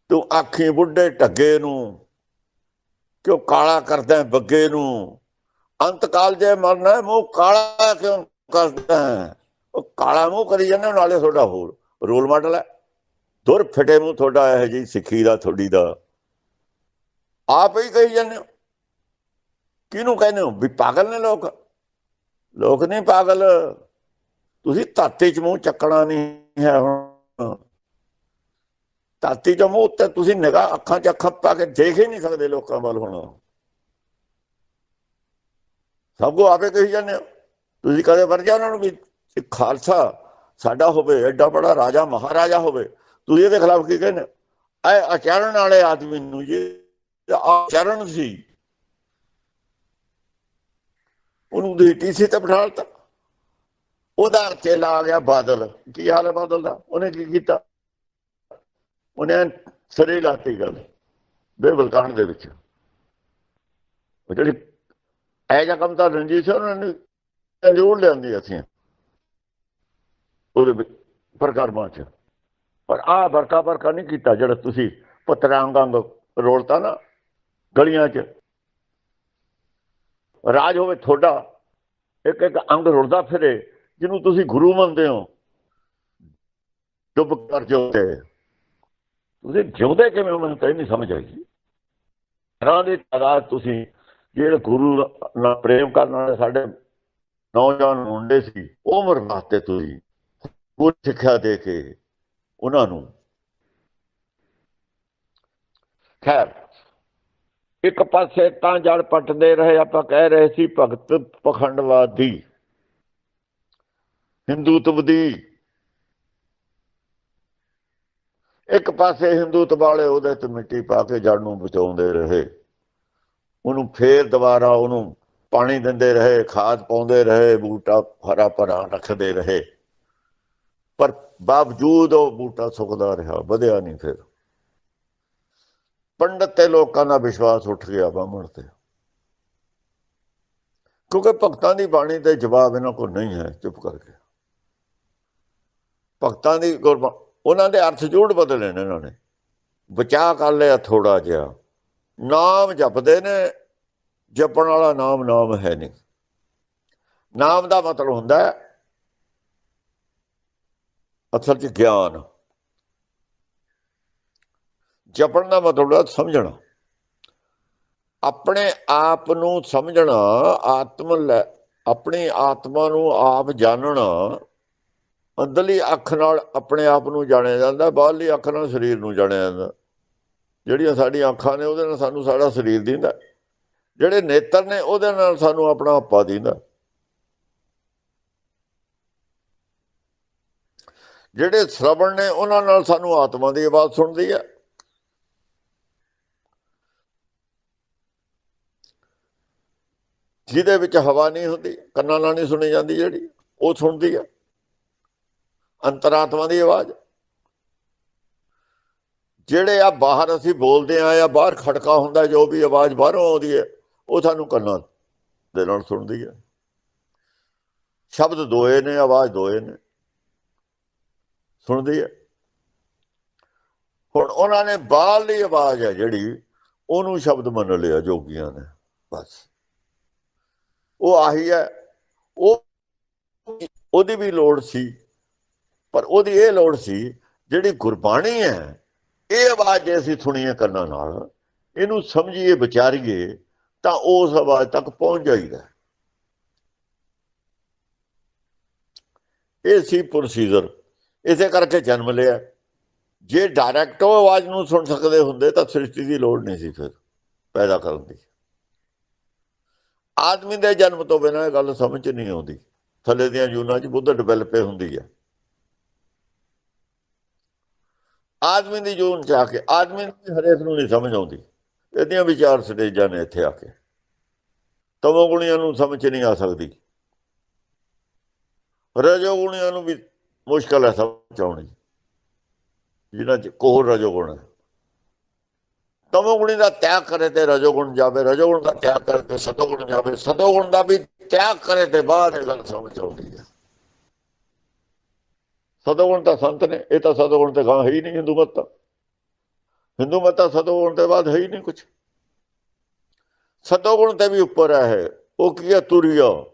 ਤੂੰ ਆਖੀ ਬੁੱਢੇ ਢੱਗੇ ਨੂੰ, ਕਿਉਂ ਕਾਲਾ ਕਰਦਾ ਬੱਗੇ ਨੂੰ? ਅੰਤ ਕਾਲ ਜੇ ਮਰਨਾ ਮੂੰਹ ਕਾਲਾ ਕਿਉਂ ਕਰਦਾ ਉਹ ਕਾਲਾ ਮੂੰਹ ਕਰੀ ਜਾਂਦੇ ਨਾਲੇ ਤੁਹਾਡਾ ਹੋਰ ਰੋਲ ਮਾਡਲ ਹੈ। ਦੁਰ ਫਟੇ ਮੂੰਹ ਤੁਹਾਡਾ ਇਹ ਜੀ ਸਿੱਖੀ ਦਾ, ਤੁਹਾਡੀ ਦਾ। ਆਪ ਹੀ ਕਹੀ ਜਾਂਦੇ ਹੋ। ਕਿਹਨੂੰ ਕਹਿੰਦੇ ਹੋ? ਵੀ ਪਾਗਲ ਨੇ ਲੋਕ। ਲੋਕ ਨਹੀਂ ਪਾਗਲ। ਤੁਸੀਂ ਧਰਤੀ 'ਚ ਮੂੰਹ ਚੱਕਣਾ ਨਹੀਂ ਹੈ ਹੁਣ। ਧਰਤੀ 'ਚ ਮੂੰਹ ਉੱਤੇ ਤੁਸੀਂ ਨਿਗਾਹ ਅੱਖਾਂ 'ਚ ਅੱਖਾਂ ਪਾ ਕੇ ਦੇਖ ਹੀ ਨਹੀਂ ਸਕਦੇ ਲੋਕਾਂ ਵੱਲ ਹੁਣ। ਸਭ ਕੋ ਆਪੇ ਕਹੀ ਜਾਂਦੇ ਹੋ। ਤੁਸੀਂ ਕਦੇ ਵਰਜਾ ਉਹਨਾਂ ਨੂੰ ਵੀ ਖਾਲਸਾ ਸਾਡਾ ਹੋਵੇ, ਐਡਾ ਬੜਾ ਰਾਜਾ ਮਹਾਰਾਜਾ ਹੋਵੇ। ਤੁਸੀਂ ਇਹਦੇ ਖਿਲਾਫ ਕੀ ਕਹਿੰਦੇ ਐ ਆਚਰਣ ਵਾਲੇ ਆਦਮੀ ਨੂੰ ਜੀ ਆਚਰਣ ਸੀ। ਉਹਨੂੰ ਦੀ ਟੀਸੀ ਤੇ ਬਿਠਾਲਤਾ ਉਹਦਾ ਚੇਲਾ ਆ ਗਿਆ ਬਾਦਲ। ਕੀ ਹਾਲ ਹੈ ਬਾਦਲ ਦਾ? ਉਹਨੇ ਕੀ ਕੀਤਾ? ਉਹਨੇ ਸਰੇ ਲਾਤੀ ਗੱਲ ਬੇਬਲਕਾਨ ਦੇ ਵਿੱਚ। ਉਹ ਜਿਹੜੀ ਐ ਜਾਂ ਕੰਮ ਤਾਂ ਰਣਜੀਤ ਸਿੰਘ ਉਹਨਾਂ ਨੇ ਜੋੜ ਲਿਆਂਦੀ ਅਸੀਂ। ਉਹਦੇ ਪ੍ਰਕਰਮਾਂ ਚ। ਪਰ ਆ ਵਰਕਾ ਵਰਕਾ ਨਹੀਂ ਕੀਤਾ ਜਿਹੜਾ ਤੁਸੀਂ ਪਤਰਾਂਗ ਅੰਗ ਰੋਲਤਾ ਨਾ ਗਲੀਆਂ 'ਚ। ਰਾਜ ਹੋਵੇ ਤੁਹਾਡਾ, ਇੱਕ ਇੱਕ ਅੰਗ ਰੁਲਦਾ ਫਿਰੇ, ਜਿਹਨੂੰ ਤੁਸੀਂ ਗੁਰੂ ਮੰਨਦੇ ਹੋ। ਡੁੱਬ ਕਰ ਜਿਉਂਦੇ ਤੁਸੀਂ ਜਿਉਂਦੇ ਕਿਵੇਂ ਹੋ, ਮੈਨੂੰ ਤਾਂ ਨਹੀਂ ਸਮਝ ਆਈ। ਰਾਂ ਦੀ ਤਾਦਾਦ ਤੁਸੀਂ, ਜਿਹੜੇ ਗੁਰੂ ਨਾਲ ਪ੍ਰੇਮ ਕਰਨ ਵਾਲੇ ਸਾਡੇ ਨੌਜਵਾਨ ਮੁੰਡੇ ਸੀ, ਉਹ ਉਮਰ ਵਾਸਤੇ ਤੁਸੀਂ। ਉਹ ਸਿੱਖਿਆ ਦੇ ਕੇ ਉਹਨਾਂ ਨੂੰ। ਖੈਰ, ਇੱਕ ਪਾਸੇ ਤਾਂ ਜੜ ਪੱਟਦੇ ਰਹੇ, ਆਪਾਂ ਕਹਿ ਰਹੇ ਸੀ ਭਗਤ ਪਖੰਡਵਾਦੀ, ਹਿੰਦੂਤਵ ਦੀ। ਇੱਕ ਪਾਸੇ ਹਿੰਦੂਤ ਵਾਲੇ ਉਹਦੇ ਤੇ ਮਿੱਟੀ ਪਾ ਕੇ ਜੜ ਨੂੰ ਬਚਾਉਂਦੇ ਰਹੇ। ਉਹਨੂੰ ਫੇਰ ਦੁਬਾਰਾ ਉਹਨੂੰ ਪਾਣੀ ਦਿੰਦੇ ਰਹੇ, ਖਾਦ ਪਾਉਂਦੇ ਰਹੇ, ਬੂਟਾ ਹਰਾ ਭਰਾ ਰੱਖਦੇ ਰਹੇ। ਪਰ ਬਾਵਜੂਦ ਉਹ ਬੂਟਾ ਸੁੱਕਦਾ ਰਿਹਾ, ਵਧਿਆ ਨਹੀਂ ਫਿਰ। ਪੰਡਤ ਤੇ ਲੋਕਾਂ ਦਾ ਵਿਸ਼ਵਾਸ ਉੱਠ ਗਿਆ ਬਾਹਮਣ ਤੇ। ਕਿਉਂਕਿ ਭਗਤਾਂ ਦੀ ਬਾਣੀ ਤੇ ਜਵਾਬ ਇਹਨਾਂ ਕੋਲ ਨਹੀਂ ਹੈ, ਚੁੱਪ ਕਰਕੇ। ਭਗਤਾਂ ਦੀ ਗੁਰਬਾ, ਉਹਨਾਂ ਦੇ ਅਰਥ ਜੋੜ ਬਦਲੇ ਨੇ ਇਹਨਾਂ ਨੇ। ਬਚਾ ਕਰ ਲਿਆ ਥੋੜਾ ਜਿਹਾ। ਨਾਮ ਜਪਦੇ ਨੇ, ਜਪਣ ਵਾਲਾ ਨਾਮ ਨਾਮ ਹੈ ਨਹੀਂ। ਨਾਮ ਦਾ ਮਤਲਬ ਹੁੰਦਾ ਹੈ ਅਸਲ 'ਚ ਗਿਆਨ। ਜਪਣ ਦਾ ਮਤਲਬ ਸਮਝਣਾ। ਆਪਣੇ ਆਪ ਨੂੰ ਸਮਝਣਾ, ਆਤਮ ਲੈ, ਆਪਣੀ ਆਤਮਾ ਨੂੰ ਆਪ ਜਾਣਨਾ, ਅੰਦਰਲੀ ਅੱਖ ਨਾਲ ਆਪਣੇ ਆਪ ਨੂੰ ਜਾਣਿਆ ਜਾਂਦਾ, ਬਾਹਰਲੀ ਅੱਖ ਨਾਲ ਸਰੀਰ ਨੂੰ ਜਾਣਿਆ ਜਾਂਦਾ। ਜਿਹੜੀਆਂ ਸਾਡੀਆਂ ਅੱਖਾਂ ਨੇ, ਉਹਦੇ ਨਾਲ ਸਾਨੂੰ ਸਾਡਾ ਸਰੀਰ ਦਿੰਦਾ। ਜਿਹੜੇ ਨੇਤਰ ਨੇ, ਉਹਦੇ ਨਾਲ ਸਾਨੂੰ ਆਪਣਾ ਆਪਾ ਦਿੰਦਾ। ਜਿਹੜੇ ਸ਼ਰਵਣ ਨੇ ਉਹਨਾਂ ਨਾਲ ਸਾਨੂੰ ਆਤਮਾ ਦੀ ਆਵਾਜ਼ ਸੁਣਦੀ ਹੈ। ਜਿਹਦੇ ਵਿੱਚ ਹਵਾ ਨਹੀਂ ਹੁੰਦੀ, ਕੰਨਾਂ ਨਾਲ ਨਹੀਂ ਸੁਣੀ ਜਾਂਦੀ ਜਿਹੜੀ, ਉਹ ਸੁਣਦੀ ਹੈ। ਅੰਤਰਾਤਮਾ ਦੀ ਆਵਾਜ਼। ਜਿਹੜੇ ਆ ਬਾਹਰ ਅਸੀਂ ਬੋਲਦੇ ਆ ਜਾਂ ਬਾਹਰ ਖੜਕਾ ਹੁੰਦਾ, ਜੋ ਵੀ ਆਵਾਜ਼ ਬਾਹਰੋਂ ਆਉਂਦੀ ਹੈ, ਉਹ ਸਾਨੂੰ ਕੰਨਾਂ ਦੇ ਨਾਲ ਸੁਣਦੀ ਹੈ। ਸ਼ਬਦ ਦੋਏ ਨੇ, ਆਵਾਜ਼ ਦੋਏ ਨੇ। ਸੁਣਦੀ ਹੈ ਹੁਣ ਉਹਨਾਂ ਨੇ ਬਾਹਰਲੀ ਆਵਾਜ਼ ਹੈ ਜਿਹੜੀ, ਉਹਨੂੰ ਸ਼ਬਦ ਮੰਨ ਲਿਆ ਜੋਗੀਆਂ ਨੇ, ਬਸ। ਉਹ ਆਹੀ ਹੈ, ਉਹ ਉਹਦੀ ਵੀ ਲੋੜ ਸੀ, ਪਰ ਉਹਦੀ ਇਹ ਲੋੜ ਸੀ, ਜਿਹੜੀ ਗੁਰਬਾਣੀ ਹੈ, ਇਹ ਆਵਾਜ਼ ਜੇ ਅਸੀਂ ਸੁਣੀਏ ਕੰਨਾਂ ਨਾਲ, ਇਹਨੂੰ ਸਮਝੀਏ, ਵਿਚਾਰੀਏ, ਤਾਂ ਉਸ ਆਵਾਜ਼ ਤੱਕ ਪਹੁੰਚ ਜਾਈਦਾ। ਇਹ ਸੀ ਪ੍ਰੋਸੀਜਰ ਇਸੇ ਕਰਕੇ ਜਨਮ ਲਿਆ। ਜੇ ਡਾਇਰੈਕਟ ਉਹ ਆਵਾਜ਼ ਨੂੰ ਸੁਣ ਸਕਦੇ ਹੁੰਦੇ ਤਾਂ ਸ੍ਰਿਸ਼ਟੀ ਦੀ ਲੋੜ ਨਹੀਂ ਸੀ ਫਿਰ, ਪੈਦਾ ਕਰਨ ਦੀ। ਆਦਮੀ ਦੇ ਜਨਮ ਤੋਂ ਬਿਨਾਂ ਇਹ ਗੱਲ ਸਮਝ ਨਹੀਂ ਆਉਂਦੀ। ਥੱਲੇ ਦੀਆਂ ਜੂਨਾਂ 'ਚ ਬੁੱਧ ਡਿਵੈਲਪ ਹੁੰਦੀ ਹੈ ਆਦਮੀ ਦੀ ਜੂਨ ਚ ਆ ਕੇ, ਆਦਮੀ ਨੂੰ ਹਰੇਕ ਨੂੰ ਨਹੀਂ ਸਮਝ ਆਉਂਦੀ। ਇਹਦੀਆਂ ਵਿਚਾਰ ਸਟੇਜਾਂ ਨੇ ਇੱਥੇ ਆ ਕੇ। ਤਮੋ ਗੁਣੀਆਂ ਨੂੰ ਸਮਝ ਨਹੀਂ ਆ ਸਕਦੀ। ਰਜੋ ਗੁਣੀਆਂ ਨੂੰ ਵੀ ਮੁਸ਼ਕਲ ਹੈ ਸਮਝ ਆਉਣੀ। ਜਿਹਨਾਂ ਚ ਕੋਹ ਰਜੋ ਹੈ। ਤਮੋ ਦਾ ਤਿਆਗ ਕਰੇ ਤੇ ਰਜੋਗੁਣ ਜਾਵੇ, ਰਜੋਗੁਣ ਦਾ ਤਿਆਗ ਕਰੇ ਤੇ ਸਤੋਗੁਣ ਜਾਵੇ, ਸਤੋਗੁਣ ਦਾ ਵੀ ਤਿਆਗ ਕਰੇ ਤੇ ਬਾਹਰ ਇਹ ਗੱਲ ਸਮਝ ਆਉਂਦੀ ਹੈ। ਸਤੋਗੁਣ ਤਾਂ ਸੰਤ ਨੇ, ਇਹ ਤਾਂ ਸਤੋਗੁਣ ਤੇ ਗਾਂ ਹੈ ਹੀ ਨਹੀਂ, ਹਿੰਦੂ ਮਤ ਤਾਂ। ਹਿੰਦੂ ਮਤ ਤਾਂ ਸਤੋਗੁਣ ਤੇ ਬਾਅਦ ਹੈ ਹੀ ਨਹੀਂ ਕੁਝ ਸਤੋਗੁਣ ਤੇ ਵੀ ਉੱਪਰ ਹੈ ਉਹ ਕੀ ਹੈ? ਤੁਰਿਆ।